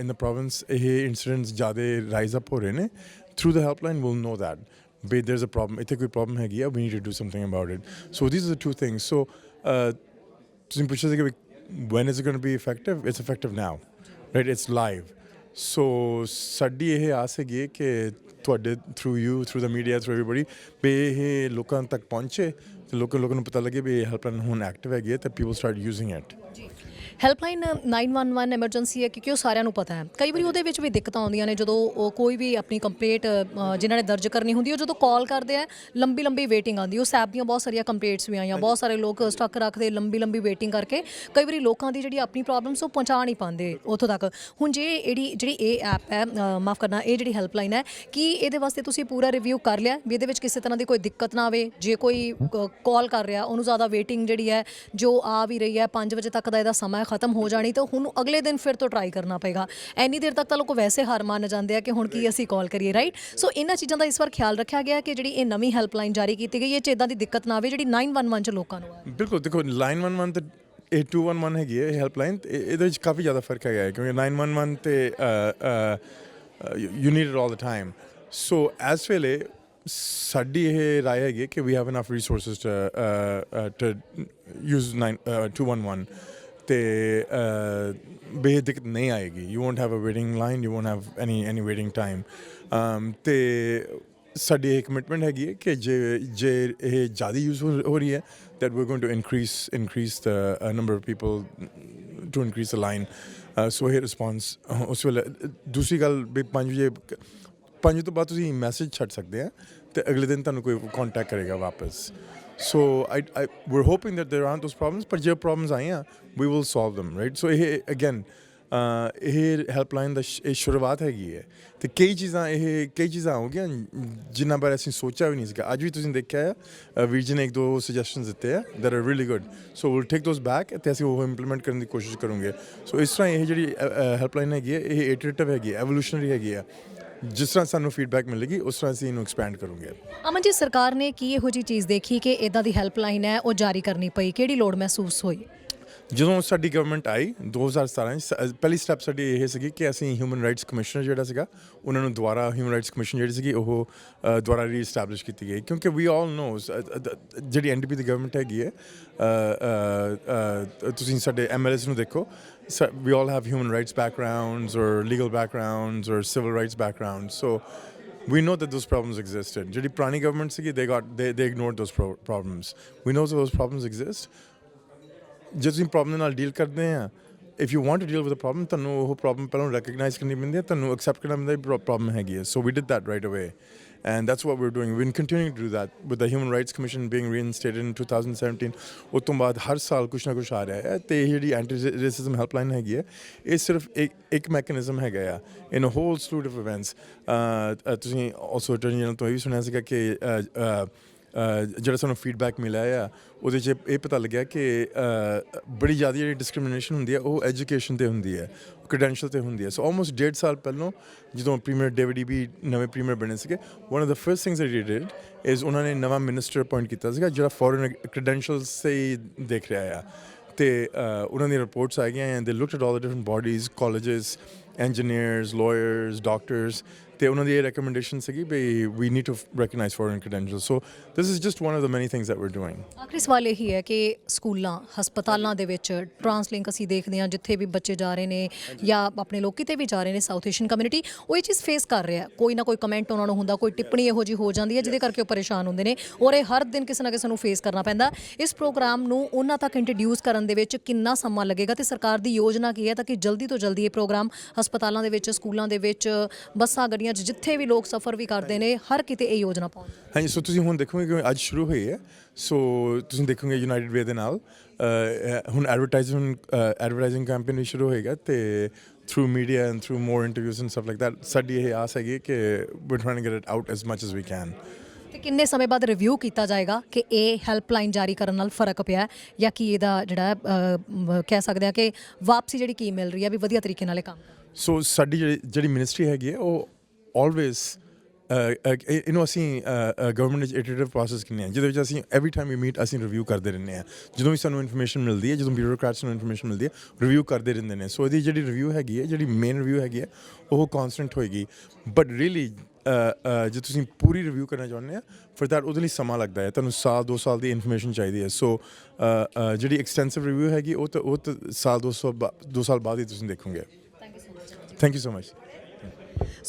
ਇਨ ਦ ਪ੍ਰੋਵਿੰਸ ਇਹ ਇਨਸੀਡੈਂਟਸ ਜ਼ਿਆਦਾ ਰਾਈਜ਼ ਅਪ ਹੋ ਰਹੇ ਨੇ through the helpline will know that be there is a problem ਇੱਥੇ ਕੋਈ ਪ੍ਰੋਬਲਮ ਹੈਗੀ ਆ we need to do something about it so these are two things so ਤੁਸੀਂ ਪੁੱਛਿਆ ਸੀ ਕਿ when is it going to be effective? It's effective now. Right? It's live. ਸੋ ਸਾਡੀ ਇਹ ਆਸ ਹੈਗੀ ਹੈ ਕਿ ਤੁਹਾਡੇ through you through the media through everybody ਵੀ ਇਹ ਲੋਕਾਂ ਤੱਕ ਪਹੁੰਚੇ ਤੇ ਲੋਕਾਂ ਲੋਕਾਂ ਨੂੰ ਪਤਾ ਲੱਗੇ ਵੀ ਇਹ ਹੈਲਪਲਾਈਨ ਹੁਣ ਐਕਟਿਵ ਹੈਗੀ ਹੈ ਤੇ people start using it helpline 911 emergency ਹੈ ਕਿਉਂਕਿ ਉਹ ਸਾਰਿਆਂ ਨੂੰ ਪਤਾ ਹੈ। ਕਈ ਵਾਰੀ ਉਹਦੇ ਵਿੱਚ ਵੀ ਦਿੱਕਤਾਂ ਆਉਂਦੀਆਂ ਨੇ ਜਦੋਂ ਉਹ ਕੋਈ ਵੀ ਆਪਣੀ ਕੰਪਲੇਂਟ ਜਿਨ੍ਹਾਂ ਨੇ ਦਰਜ ਕਰਨੀ ਹੁੰਦੀ ਉਹ ਜਦੋਂ ਕਾਲ ਕਰਦੇ ਆ ਲੰਬੀ ਲੰਬੀ ਵੇਟਿੰਗ ਆਉਂਦੀ ਉਸ ਐਪ ਦੀਆਂ ਬਹੁਤ ਸਾਰੀਆਂ ਕੰਪਲੇਂਟਸ ਵੀ ਆਈਆਂ, ਬਹੁਤ ਸਾਰੇ ਲੋਕ ਸਟਕ ਰੱਖਦੇ ਲੰਬੀ ਲੰਬੀ ਵੇਟਿੰਗ ਕਰਕੇ। ਕਈ ਵਾਰੀ ਲੋਕਾਂ ਦੀ ਜਿਹੜੀ ਆਪਣੀ ਪ੍ਰੋਬਲਮਸ ਉਹ ਪਹੁੰਚਾ ਨਹੀਂ ਪਾਉਂਦੇ ਉੱਥੋਂ ਤੱਕ। ਹੁਣ ਜੇ ਜਿਹੜੀ ਜਿਹੜੀ ਇਹ ਐਪ ਹੈ ਮਾਫ ਕਰਨਾ, ਇਹ ਜਿਹੜੀ ਹੈਲਪਲਾਈਨ ਹੈ, ਕਿ ਇਹਦੇ ਵਾਸਤੇ ਤੁਸੀਂ ਪੂਰਾ ਰਿਵਿਊ ਕਰ ਲਿਆ? ਵੀ ਇਹਦੇ ਵਿੱਚ ਕਿਸੇ ਤਰ੍ਹਾਂ ਦੀ ਕੋਈ ਦਿੱਕਤ ਨਾ ਆਵੇ, ਜੇ ਕੋਈ ਕਾਲ ਕਰ ਰਿਹਾ, ਉਹਨੂੰ ਜ਼ਿਆਦਾ ਵੇਟਿੰਗ ਜਿਹੜੀ ਹੈ, ਜੋ ਆ ਵੀ ਰਹੀ ਹੈ 5 ਵਜੇ ਤੱਕ ਦਾ ਇਹਦਾ ਸਮਾਂ ਹੈ, ਖਤਮ ਹੋ ਜਾਣੀ ਤਾਂ ਹੁਣ ਅਗਲੇ ਦਿਨ ਫਿਰ ਤੋਂ ਟਰਾਈ ਕਰਨਾ ਪਏਗਾ। ਐਨੀ ਦੇਰ ਤੱਕ ਤਾਂ ਲੋਕ ਵੈਸੇ ਹਾਰ ਮੰਨ ਜਾਂਦੇ ਆ ਕਿ ਹੁਣ ਕੀ ਅਸੀਂ ਕਾਲ ਕਰੀਏ ਰਾਈਟ ਸੋ ਇਹਨਾਂ ਚੀਜ਼ਾਂ ਦਾ ਇਸ ਵਾਰ ਖਿਆਲ ਰੱਖਿਆ ਗਿਆ ਕਿ ਜਿਹੜੀ ਇਹ ਨਵੀਂ ਹੈਲਪਲਾਈਨ ਜਾਰੀ ਕੀਤੀ ਗਈ ਹੈ 'ਚ ਇਦਾਂ ਦੀ ਦਿੱਕਤ ਨਾ ਆਵੇ ਜਿਹੜੀ 911 ਚ ਲੋਕਾਂ ਨੂੰ ਆ ਬਿਲਕੁਲ ਦੇਖੋ ਲਾਈਨ 11 ਤੇ ਇਹ 211 ਹੈਗੀ ਹੈ ਹੈਲਪਲਾਈਨ ਇਹਦੇ ਵਿੱਚ ਕਾਫੀ ਜ਼ਿਆਦਾ ਫ਼ਰਕ ਹੈਗਾ ਹੈ ਕਿਉਂਕਿ 911 ਤੇ you need it all the time so S ਵੇਲੇ ਸਾਡੀ ਇਹ ਰਾਏ ਹੈਗੀ ਕਿ we have enough resources to use 211 ਤੇ ਬੇ ਦਿੱਕਤ ਨਹੀਂ ਆਏਗੀ। You won't have a waiting line you won't have any any waiting time ਤੇ ਸਾਡੀ ਇਹ ਕਮਿਟਮੈਂਟ ਹੈਗੀ ਹੈ ਕਿ ਜੇ ਜੇ ਇਹ ਜ਼ਿਆਦਾ ਯੂਜ਼ ਹੋ ਰਹੀ ਹੈ that we going to increase increase the number uh, number people to to the line so uh, ਇਹ ਰਿਸਪੌਂਸ ਉਸ ਵੇਲੇ ਦੂਸਰੀ ਗੱਲ ਵੀ 5 ਵਜੇ ਪੰਜ ਤੋਂ ਬਾਅਦ ਤੁਸੀਂ ਮੈਸੇਜ ਛੱਡ ਸਕਦੇ ਆ ਤੇ ਅਗਲੇ ਦਿਨ ਤੁਹਾਨੂੰ ਕੋਈ ਕੰਟੈਕਟ ਕਰੇਗਾ ਵਾਪਸ। So I I we're hoping that there aren't those problems ਪਰ ਜੇ ਪ੍ਰੋਬਲਮਸ ਆਈਆਂ we will solve them, right? So ਇਹ again ਅਹ ਇਹ ਹੈਲਪਲਾਈਨ ਦਾ ਸ਼- ਇਹ ਸ਼ੁਰੂਆਤ ਹੈਗੀ ਹੈ ਤੇ ਕਈ ਚੀਜ਼ਾਂ ਇਹ ਕਈ ਚੀਜ਼ਾਂ ਹੋ ਗਈਆਂ ਜਿਨ੍ਹਾਂ ਬਾਰੇ ਅਸੀਂ ਸੋਚਿਆ ਵੀ ਨਹੀਂ ਸੀਗਾ ਅੱਜ ਵੀ ਤੁਸੀਂ ਦੇਖਿਆ ਹੈ ਅਹ ਵੀਰ ਜੀ ਨੇ ਇੱਕ ਦੋ ਸੁਜੈਸ਼ਨਸ ਦਿੱਤੇ ਆ that are really good so will take those back ਤੇ ਅਸੀਂ ਉਹ ਇੰਪਲੀਮੈਂਟ ਕਰਨ ਦੀ ਕੋਸ਼ਿਸ਼ ਕਰੂੰਗੇ ਸੋ ਇਸ ਤਰ੍ਹਾਂ ਇਹ ਜਿਹੜੀ ਹੈਲਪਲਾਈਨ ਹੈਗੀ ਹੈ ਇਹ ਇਟਰੇਟਿਵ ਹੈਗੀ ਹੈ ਐਵੋਲੂਸ਼ਨਰੀ ਹੈਗੀ ਹੈ ਜਿਸ ਤਰ੍ਹਾਂ ਸਾਨੂੰ ਫੀਡਬੈਕ ਮਿਲੇਗੀ ਉਸ ਤਰ੍ਹਾਂ ਅਸੀਂ ਇਹਨੂੰ ਐਕਸਪੈਂਡ ਕਰੂੰਗੇ। ਅਮਨ ਜੀ ਸਰਕਾਰ ਨੇ ਕੀ ਇਹੋ ਜੀ ਚੀਜ਼ ਦੇਖੀ ਕਿ ਇਦਾਂ ਦੀ ਹੈਲਪਲਾਈਨ ਹੈ ਉਹ ਜਾਰੀ ਕਰਨੀ ਪਈ? ਕਿਹੜੀ ਲੋੜ ਮਹਿਸੂਸ ਹੋਈ? ਜਦੋਂ ਸਾਡੀ ਗਵਰਨਮੈਂਟ ਆਈ 2017 ਚ ਪਹਿਲੀ ਸਟੈਪ ਸਾਡੀ ਇਹ ਸੀਗੀ ਕਿ ਅਸੀਂ ਹਿਊਮਨ ਰਾਈਟਸ ਕਮਿਸ਼ਨਰ ਜਿਹੜਾ ਸੀਗਾ ਉਹਨਾਂ ਨੂੰ ਦੁਬਾਰਾ ਹਿਊਮਨ ਰਾਈਟਸ ਕਮਿਸ਼ਨ ਜਿਹੜੀ ਸੀਗੀ ਉਹ ਦੁਬਾਰਾ ਰੀਐਸਟੈਬਲਿਸ਼ ਕੀਤੀ ਗਈ। ਕਿਉਂਕਿ ਵੀ ਆਲ ਨੋ ਜਿਹੜੀ ਐਨਡੀਪੀ ਦੀ ਗਵਰਨਮੈਂਟ ਹੈਗੀ ਹੈ ਤੁਸੀਂ ਸਾਡੇ ਐਮਐਲਏਸ ਨੂੰ ਦੇਖੋ so we all have human rights backgrounds or legal backgrounds or civil rights backgrounds. So we know that those problems existed. Jadi Prani government C they got they they ignored those pro- problems. We know that those problems exist. ਜੇ ਤੁਸੀਂ problem ਨਾਲ deal ਕਰਦੇ ਆ if you want to deal with a problem ਤੁਹਾਨੂੰ ਉਹ problem ਪਹਿਲਾਂ recognize ਕਰਨੀ ਪੈਂਦੀ ਹੈ ਤੁਹਾਨੂੰ accept ਕਰਨਾ ਪੈਂਦਾ ਹੈ ਪ੍ਰੋਬਲਮ ਹੈਗੀ ਹੈ so we did that right away and that's what we're doing. We've been continuing to do that with the Human Rights Commission being reinstated in 2017. ਉਸ ਤੋਂ ਬਾਅਦ ਹਰ ਸਾਲ ਕੁਛ ਨਾ ਕੁਛ ਆ ਰਿਹਾ ਹੈ ਤੇ ਇਹ ਜਿਹੜੀ ਐਂਟੀ ਰੇਸਿਜ਼ਮ ਹੈਲਪਲਾਈਨ ਹੈਗੀ ਹੈ ਇਹ ਸਿਰਫ ਇੱਕ ਇੱਕ ਮੈਕੈਨਿਜ਼ਮ ਹੈਗਾ ਆ in a whole slew of events ਤੁਸੀਂ ਆਲਸੋ ਅਟਰਨੀ ਜਨਰਲ ਤੋਂ ਇਹ ਵੀ ਸੁਣਿਆ ਸੀਗਾ ਕਿ ਜਿਹੜਾ ਸਾਨੂੰ ਫੀਡਬੈਕ ਮਿਲਿਆ ਆ, ਉਹਦੇ 'ਚ ਇਹ ਪਤਾ ਲੱਗਿਆ ਕਿ ਬੜੀ ਜ਼ਿਆਦਾ ਜਿਹੜੀ ਡਿਸਕ੍ਰਿਮੀਨੇਸ਼ਨ ਹੁੰਦੀ ਹੈ, ਉਹ ਐਜੂਕੇਸ਼ਨ ਤੇ ਹੁੰਦੀ ਹੈ ਕ੍ਰੈਡੈਂਸ਼ੀਅਲ ਤੇ ਹੁੰਦੀ ਹੈ। ਸੋ ਆਲਮੋਸਟ ਡੇਢ ਸਾਲ ਪਹਿਲਾਂ ਜਦੋਂ ਪ੍ਰੀਮੀਅਰ ਡੇਵਿਡ ਵੀ ਨਵੇਂ ਪ੍ਰੀਮੀਅਰ ਬਣੇ ਸੀਗੇ one of the first things that he did is ਉਹਨਾਂ ਨੇ ਨਵਾਂ ਮਿਨਿਸਟਰ ਅਪਾਇੰਟ ਕੀਤਾ ਸੀਗਾ, ਜਿਹੜਾ ਫੋਰਨ ਕ੍ਰੈਡੈਂਸ਼ੀਅਲਸ ਸੇ ਹੀ ਦੇਖ ਰਿਹਾ ਆ। ਤੇ ਉਹਨਾਂ ਦੀ ਰਿਪੋਰਟਸ ਆ ਗਈਆਂ and they looked at all the different bodies colleges engineers lawyers doctors ਤੇ ਉਹਨਾਂ ਦੀ ਇਹ ਰეკਮੈਂਡੇਸ਼ਨ ਸੀਗੀ we we need to recognize foreign credentials so this is just one of the many things that we're doing ਆਖਰੀ ਸਵਾਲ ਇਹੀ ਹੈ ਕਿ ਸਕੂਲਾਂ ਹਸਪਤਾਲਾਂ ਦੇ ਵਿੱਚ ਟਰਾਂਸਲਿੰਕ ਅਸੀਂ ਦੇਖਦੇ ਹਾਂ ਜਿੱਥੇ ਵੀ ਬੱਚੇ ਜਾ ਰਹੇ ਨੇ ਜਾਂ ਆਪਣੇ ਲੋਕ ਕਿਤੇ ਵੀ ਜਾ ਰਹੇ ਨੇ ਸਾਊਥ ਏਸ਼ੀਅਨ ਕਮਿਊਨਿਟੀ ਉਹ ਇਹ ਚੀਜ਼ ਫੇਸ ਕਰ ਰਿਹਾ ਕੋਈ ਨਾ ਕੋਈ ਕਮੈਂਟ ਉਹਨਾਂ ਨੂੰ ਹੁੰਦਾ ਕੋਈ ਟਿੱਪਣੀ ਇਹੋ ਜੀ ਹੋ ਜਾਂਦੀ ਹੈ ਜਿਹਦੇ ਕਰਕੇ ਉਹ ਪਰੇਸ਼ਾਨ ਹੁੰਦੇ ਨੇ ਔਰ ਇਹ ਹਰ ਦਿਨ ਕਿਸੇ ਨਾ ਕਿਸੇ ਨੂੰ ਫੇਸ ਕਰਨਾ ਪੈਂਦਾ। ਇਸ ਪ੍ਰੋਗਰਾਮ ਨੂੰ ਉਹਨਾਂ ਤੱਕ ਇੰਟਰੋਡਿਊਸ ਕਰਨ ਦੇ ਵਿੱਚ ਕਿੰਨਾ ਸਮਾਂ ਲੱਗੇਗਾ ਤੇ ਸਰਕਾਰ ਦੀ ਯੋਜਨਾ ਕੀ ਹੈ ਤਾਂ ਕਿ ਜਲਦੀ ਤੋਂ ਜਲਦੀ ਇਹ ਪ੍ਰੋਗਰਾਮ ਹਸਪਤਾਲਾਂ ਦੇ ਵਿੱਚ ਸਕੂਲਾਂ ਦੇ ਵਿੱਚ ਬੱਸਾਂ ਗੱਡੀਆਂ 'ਚ ਜਿੱਥੇ ਵੀ ਲੋਕ ਸਫ਼ਰ ਵੀ ਕਰਦੇ ਨੇ ਹਰ ਕਿਤੇ ਇਹ ਯੋਜਨਾ ਪਹੁੰਚ ਹਾਂਜੀ ਸੋ ਤੁਸੀਂ ਹੁਣ ਦੇਖੋਗੇ ਕਿ ਅੱਜ ਸ਼ੁਰੂ ਹੋਈ ਹੈ ਸੋ ਤੁਸੀਂ ਦੇਖੋਗੇ ਯੂਨਾਈਟਿਡ ਵੇ ਦੇ ਨਾਲ ਹੁਣ ਐਡਵਰਟਾਈਜ਼ਿੰਗ ਐਡਵਰਟਾਈਜ਼ਿੰਗ ਕੈਂਪੇਨ ਵੀ ਸ਼ੁਰੂ ਹੋਏਗਾ ਤੇ through media and through more interviews and stuff like that ਸਾਡੀ ਇਹ ਆਸ ਹੈਗੀ ਕਿ we trying to get it out as much as we can ਤੇ ਕਿੰਨੇ ਸਮੇਂ ਬਾਅਦ ਰਿਵਿਊ ਕੀਤਾ ਜਾਏਗਾ ਕਿ ਇਹ ਹੈਲਪਲਾਈਨ ਜਾਰੀ ਕਰਨ ਨਾਲ ਫ਼ਰਕ ਪਿਆ ਹੈ ਜਾਂ ਕੀ ਇਹਦਾ ਜਿਹੜਾ ਹੈ, ਕਹਿ ਸਕਦੇ ਆ ਕਿ ਵਾਪਸੀ ਜਿਹੜੀ ਕੀ ਮਿਲ ਰਹੀ ਹੈ ਵੀ ਵਧੀਆ ਤਰੀਕੇ ਨਾਲ ਇਹ ਕੰਮ ਸੋ ਸਾਡੀ ਜਿਹੜੀ ਮਿਨਿਸਟਰੀ ਹੈਗੀ ਹੈ ਉਹ ਆਲਵੇਸ ਇਹਨੂੰ ਅਸੀਂ ਗਵਰਨਮੈਂਟ ਇਟਰੇਟਿਵ ਪ੍ਰੋਸੈਸ ਕਿੰਨੇ ਆ ਜਿਹਦੇ ਵਿੱਚ ਅਸੀਂ ਐਵਰੀ ਟਾਈਮ ਵੀ ਮੀਟ ਅਸੀਂ ਰਿਵਿਊ ਕਰਦੇ ਰਹਿੰਦੇ ਆ ਜਦੋਂ ਵੀ ਸਾਨੂੰ ਇਨਫੋਰਮੇਸ਼ਨ ਮਿਲਦੀ ਹੈ ਜਦੋਂ ਬਿਊਰੋਕਰੈਟਸ ਨੂੰ ਇਨਫੋਰਮੇਸ਼ਨ ਮਿਲਦੀ ਹੈ ਰਿਵਿਊ ਕਰਦੇ ਰਹਿੰਦੇ ਨੇ। ਸੋ ਇਹਦੀ ਜਿਹੜੀ ਰਿਵਿਊ ਹੈਗੀ ਹੈ ਜਿਹੜੀ ਮੇਨ ਰਿਵਿਊ ਹੈਗੀ ਹੈ ਉਹ ਕਨਸਟੈਂਟ ਹੋਏਗੀ। ਬਟ ਰੀਲੀ ਜੇ ਤੁਸੀਂ ਪੂਰੀ ਰਿਵਿਊ ਕਰਨਾ ਚਾਹੁੰਦੇ ਆ ਫਿਰ ਤਾਂ ਉਹਦੇ ਲਈ ਸਮਾਂ ਲੱਗਦਾ ਹੈ। ਤੁਹਾਨੂੰ ਸਾਲ ਦੋ ਸਾਲ ਦੀ ਇਨਫੋਰਮੇਸ਼ਨ ਚਾਹੀਦੀ ਹੈ। ਸੋ ਜਿਹੜੀ ਐਕਸਟੈਂਸਿਵ ਰਿਵਿਊ ਹੈਗੀ ਉਹ ਤਾਂ ਉਹ ਤਾਂ ਸਾਲ ਦੋ ਸਾਲ ਬਾ- ਦੋ ਸਾਲ ਬਾਅਦ ਹੀ ਤੁਸੀਂ ਦੇਖੋਗੇ। Thank you so much so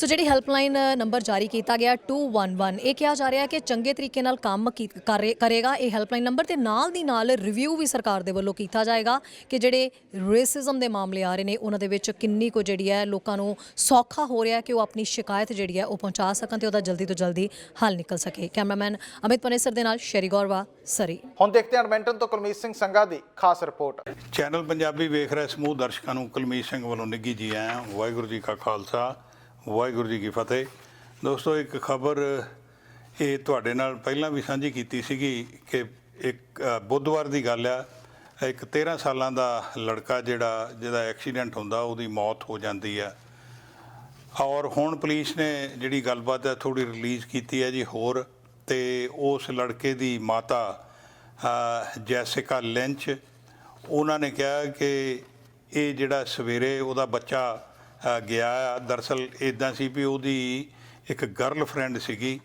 ਜਿਹੜੀ ਹੈਲਪਲਾਈਨ ਨੰਬਰ ਜਾਰੀ ਕੀਤਾ ਗਿਆ 211 ਇਹ ਕਿਹਾ ਜਾ ਰਿਹਾ ਹੈ ਕਿ ਚੰਗੇ ਤਰੀਕੇ ਨਾਲ ਕੰਮ ਕੀ- ਕਰੇ- ਕਰੇਗਾ। ਇਹ ਹੈਲਪਲਾਈਨ ਨੰਬਰ ਤੇ ਨਾਲ ਦੀ ਨਾਲ ਰਿਵਿਊ ਵੀ ਸਰਕਾਰ ਦੇ ਵੱਲੋਂ ਕੀਤਾ ਜਾਏਗਾ ਕਿ ਜਿਹੜੇ ਰੇਸਿਜ਼ਮ ਦੇ ਮਾਮਲੇ ਆ ਰਹੇ ਨੇ ਉਹਨਾਂ ਦੇ ਵਿੱਚ ਕਿੰਨੀ ਕੁ ਜਿਹੜੀ ਹੈ ਲੋਕਾਂ ਨੂੰ ਸੌਖਾ ਹੋ ਰਿਹਾ ਕਿ ਉਹ ਆਪਣੀ ਸ਼ਿਕਾਇਤ ਜਿਹੜੀ ਹੈ ਉਹ ਪਹੁੰਚਾ ਸਕਣ ਤੇ ਉਹਦਾ ਜਲਦੀ ਤੋਂ ਜਲਦੀ ਹੱਲ ਨਿਕਲ ਸਕੇ। ਕੈਮਰਾਮੈਨ ਅਮਿਤ ਪਨੇਸਰ ਦੇ ਨਾਲ ਸ਼ੈਰੀ ਗੌਰਵਾ ਸਰੀ। ਹੁਣ ਦੇਖਦੇ ਹਾਂ ਐਡਮਿੰਟਨ ਤੋਂ ਕੁਲਮੀਤ ਸਿੰਘ ਸੰਘਾ ਦੀ ਖਾਸ ਰਿਪੋਰਟ। ਚੈਨਲ ਪੰਜਾਬੀ ਵੇਖ ਰਹੇ ਸਮੂਹ ਦਰਸ਼ਕਾਂ ਨੂੰ ਕੁਲਮੀਤ ਸਿੰਘ ਵੱਲੋਂ ਨਿੱਘੀ ਜੀ ਆਇਆਂ। ਵਾਹਿਗੁਰੂ ਜੀ ਕਾ ਖਾਲਸਾ। ਵਾਹਿਗੁਰੂ ਜੀ ਕੀ ਫਤਿਹ। ਦੋਸਤੋ, ਇੱਕ ਖਬਰ, ਇਹ ਤੁਹਾਡੇ ਨਾਲ ਪਹਿਲਾਂ ਵੀ ਸਾਂਝੀ ਕੀਤੀ ਸੀਗੀ ਕਿ ਇੱਕ ਬੁੱਧਵਾਰ ਦੀ ਗੱਲ ਆ। ਇੱਕ 13 ਸਾਲਾਂ ਦਾ ਲੜਕਾ ਜਿਹੜਾ, ਜਿਹਦਾ ਐਕਸੀਡੈਂਟ ਹੁੰਦਾ, ਉਹਦੀ ਮੌਤ ਹੋ ਜਾਂਦੀ ਆ। ਔਰ ਹੁਣ ਪੁਲਿਸ ਨੇ ਜਿਹੜੀ ਗੱਲਬਾਤ ਹੈ ਥੋੜੀ ਰਿਲੀਜ਼ ਕੀਤੀ ਹੈ ਜੀ ਹੋਰ। ਤੇ ਉਸ ਲੜਕੇ ਦੀ ਮਾਤਾ ਜੈਸਿਕਾ ਲਿੰਚ, ਉਹਨਾਂ ਨੇ ਕਿਹਾ ਕਿ ਇਹ ਜਿਹੜਾ ਸਵੇਰੇ ਉਹਦਾ ਬੱਚਾ ਗਿਆ ਆ, ਦਰਅਸਲ ਇਦਾਂ ਸੀ ਵੀ ਉਹਦੀ ਇੱਕ ਗਰਲਫ੍ਰੈਂਡ ਸੀਗੀ।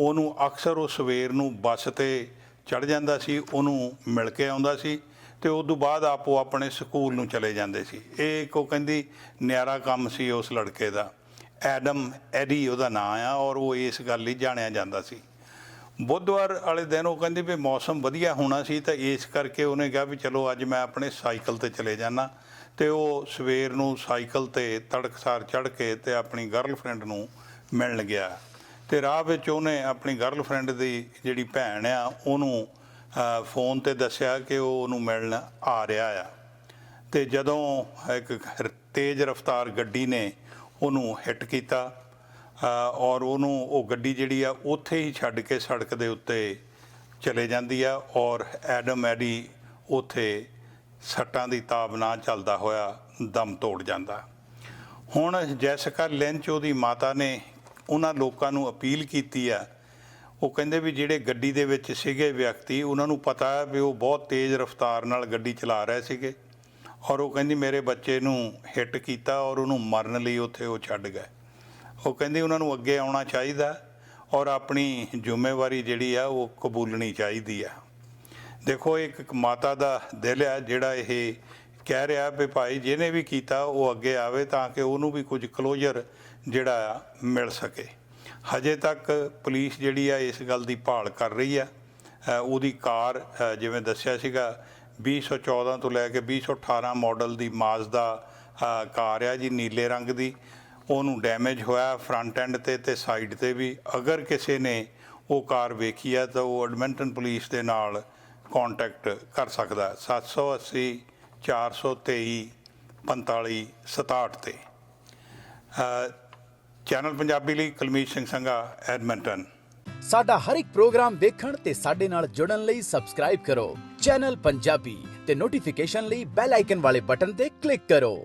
ਉਹਨੂੰ ਅਕਸਰ ਉਹ ਸਵੇਰ ਨੂੰ ਬੱਸ ਤੇ ਚੜ ਜਾਂਦਾ ਸੀ ਉਹਨੂੰ ਮਿਲ ਕੇ ਆਉਂਦਾ ਸੀ ਤੇ ਉਸ ਤੋਂ ਬਾਅਦ ਆਪੋ ਆਪਣੇ ਸਕੂਲ ਨੂੰ ਚਲੇ ਜਾਂਦੇ ਸੀ। ਇਹ ਕੋ ਕਹਿੰਦੀ ਨਿਆਰਾ ਕੰਮ ਸੀ ਉਸ ਲੜਕੇ ਦਾ। ਐਡਮ ਐਡੀ ਉਹਦਾ ਨਾਂ ਆ ਔਰ ਉਹ ਇਸ ਗੱਲ ਲਈ ਜਾਣਿਆ ਜਾਂਦਾ ਸੀ। ਬੁੱਧਵਾਰ ਵਾਲੇ ਦਿਨ ਉਹ ਕਹਿੰਦੀ ਵੀ ਮੌਸਮ ਵਧੀਆ ਹੋਣਾ ਸੀ ਤਾਂ ਇਸ ਕਰਕੇ ਉਹਨੇ ਕਿਹਾ ਵੀ ਚਲੋ ਅੱਜ ਮੈਂ ਆਪਣੇ ਸਾਈਕਲ ਤੇ ਚਲੇ ਜਾਣਾ ਤੇ ਉਹ ਸਵੇਰ ਨੂੰ ਸਾਈਕਲ ਤੇ ਤੜਕਸਾਰ ਚੜ ਕੇ ਤੇ ਆਪਣੀ ਗਰਲਫ੍ਰੈਂਡ ਨੂੰ ਮਿਲਣ ਗਿਆ। ਤੇ ਰਾਹ ਵਿੱਚ ਉਹਨੇ ਆਪਣੀ ਗਰਲਫ੍ਰੈਂਡ ਦੀ ਜਿਹੜੀ ਭੈਣ ਆ, ਉਹਨੂੰ ਫੋਨ ਤੇ ਦੱਸਿਆ ਕਿ ਉਹ ਉਹਨੂੰ ਮਿਲਣ ਆ ਰਿਹਾ ਆ। ਤੇ ਜਦੋਂ ਇੱਕ ਤੇਜ਼ ਰਫ਼ਤਾਰ ਗੱਡੀ ਨੇ ਉਹਨੂੰ ਹਿੱਟ ਕੀਤਾ ਔਰ ਉਹਨੂੰ ਉਹ ਗੱਡੀ ਜਿਹੜੀ ਆ, ਉੱਥੇ ਹੀ ਛੱਡ ਕੇ ਸੜਕ ਦੇ ਉੱਤੇ ਚਲੇ ਜਾਂਦੀ ਆ, ਔਰ ਐਡਮ ਐਡੀ ਉੱਥੇ ਸੱਟਾਂ ਦੀ ਤਾਬ ਨਾ ਚੱਲਦਾ ਹੋਇਆ ਦਮ ਤੋੜ ਜਾਂਦਾ। ਹੁਣ ਜੈਸਿਕਾ ਲਿੰਚ ਉਹਦੀ ਮਾਤਾ ਨੇ ਉਹਨਾਂ ਲੋਕਾਂ ਨੂੰ ਅਪੀਲ ਕੀਤੀ ਆ ਉਹ ਕਹਿੰਦੇ ਵੀ ਜਿਹੜੇ ਗੱਡੀ ਦੇ ਵਿੱਚ ਸੀਗੇ ਵਿਅਕਤੀ, ਉਹਨਾਂ ਨੂੰ ਪਤਾ ਹੈ ਵੀ ਉਹ ਬਹੁਤ ਤੇਜ਼ ਰਫ਼ਤਾਰ ਨਾਲ ਗੱਡੀ ਚਲਾ ਰਹੇ ਸੀਗੇ। ਔਰ ਉਹ ਕਹਿੰਦੀ ਮੇਰੇ ਬੱਚੇ ਨੂੰ ਹਿੱਟ ਕੀਤਾ ਔਰ ਉਹਨੂੰ ਮਰਨ ਲਈ ਉੱਥੇ ਉਹ ਛੱਡ ਗਏ। ਉਹ ਕਹਿੰਦੀ ਉਹਨਾਂ ਨੂੰ ਅੱਗੇ ਆਉਣਾ ਚਾਹੀਦਾ ਔਰ ਆਪਣੀ ਜ਼ਿੰਮੇਵਾਰੀ ਜਿਹੜੀ ਆ ਉਹ ਕਬੂਲਣੀ ਚਾਹੀਦੀ ਆ। ਦੇਖੋ ਇੱਕ ਇੱਕ ਮਾਤਾ ਦਾ ਦਿਲ ਆ ਜਿਹੜਾ ਇਹ ਕਹਿ ਰਿਹਾ ਵੀ ਭਾਈ ਜਿਹਨੇ ਵੀ ਕੀਤਾ ਉਹ ਅੱਗੇ ਆਵੇ ਤਾਂ ਕਿ ਉਹਨੂੰ ਵੀ ਕੁਝ ਕਲੋਜ਼ਰ ਜਿਹੜਾ ਆ ਮਿਲ ਸਕੇ। ਹਜੇ ਤੱਕ ਪੁਲਿਸ ਜਿਹੜੀ ਆ ਇਸ ਗੱਲ ਦੀ ਭਾਲ ਕਰ ਰਹੀ ਆ। ਉਹਦੀ ਕਾਰ ਜਿਵੇਂ ਦੱਸਿਆ ਸੀਗਾ 2014 ਤੋਂ ਲੈ ਕੇ 2018 ਮਾਡਲ ਦੀ ਮਾਜ਼ਦਾ ਅ, ਕਾਰ ਆ ਜੀ ਨੀਲੇ ਰੰਗ ਦੀ। ਉਹਨੂੰ ਡੈਮੇਜ ਹੋਇਆ ਫਰੰਟ ਐਂਡ ਤੇ ਤੇ ਸਾਈਡ ਤੇ ਵੀ। ਅਗਰ ਕਿਸੇ ਨੇ ਉਹ ਕਾਰ ਵੇਖੀ ਆ ਤਾਂ ਉਹ ਐਡਮਿੰਟਨ ਪੁਲਿਸ ਦੇ ਨਾਲ ਕੰਟੈਕਟ ਕਰ ਸਕਦਾ ਹੈ। 780 423 45 67 ਤੇ। ਚੈਨਲ ਪੰਜਾਬੀ ਲਈ ਕੁਲਮੀਤ ਸਿੰਘ ਸੰਘਾ, ਐਡਮਿੰਟਨ। ਸਾਡਾ ਹਰ ਇੱਕ ਪ੍ਰੋਗਰਾਮ ਦੇਖਣ ਤੇ ਸਾਡੇ ਨਾਲ ਜੁੜਨ ਲਈ ਸਬਸਕ੍ਰਾਈਬ ਕਰੋ। ਚੈਨਲ ਪੰਜਾਬੀ ਤੇ ਨੋਟੀਫਿਕੇਸ਼ਨ ਲਈ ਬੈਲ ਆਈਕਨ ਵਾਲੇ ਬਟਨ ਤੇ ਕਲਿੱਕ ਕਰੋ।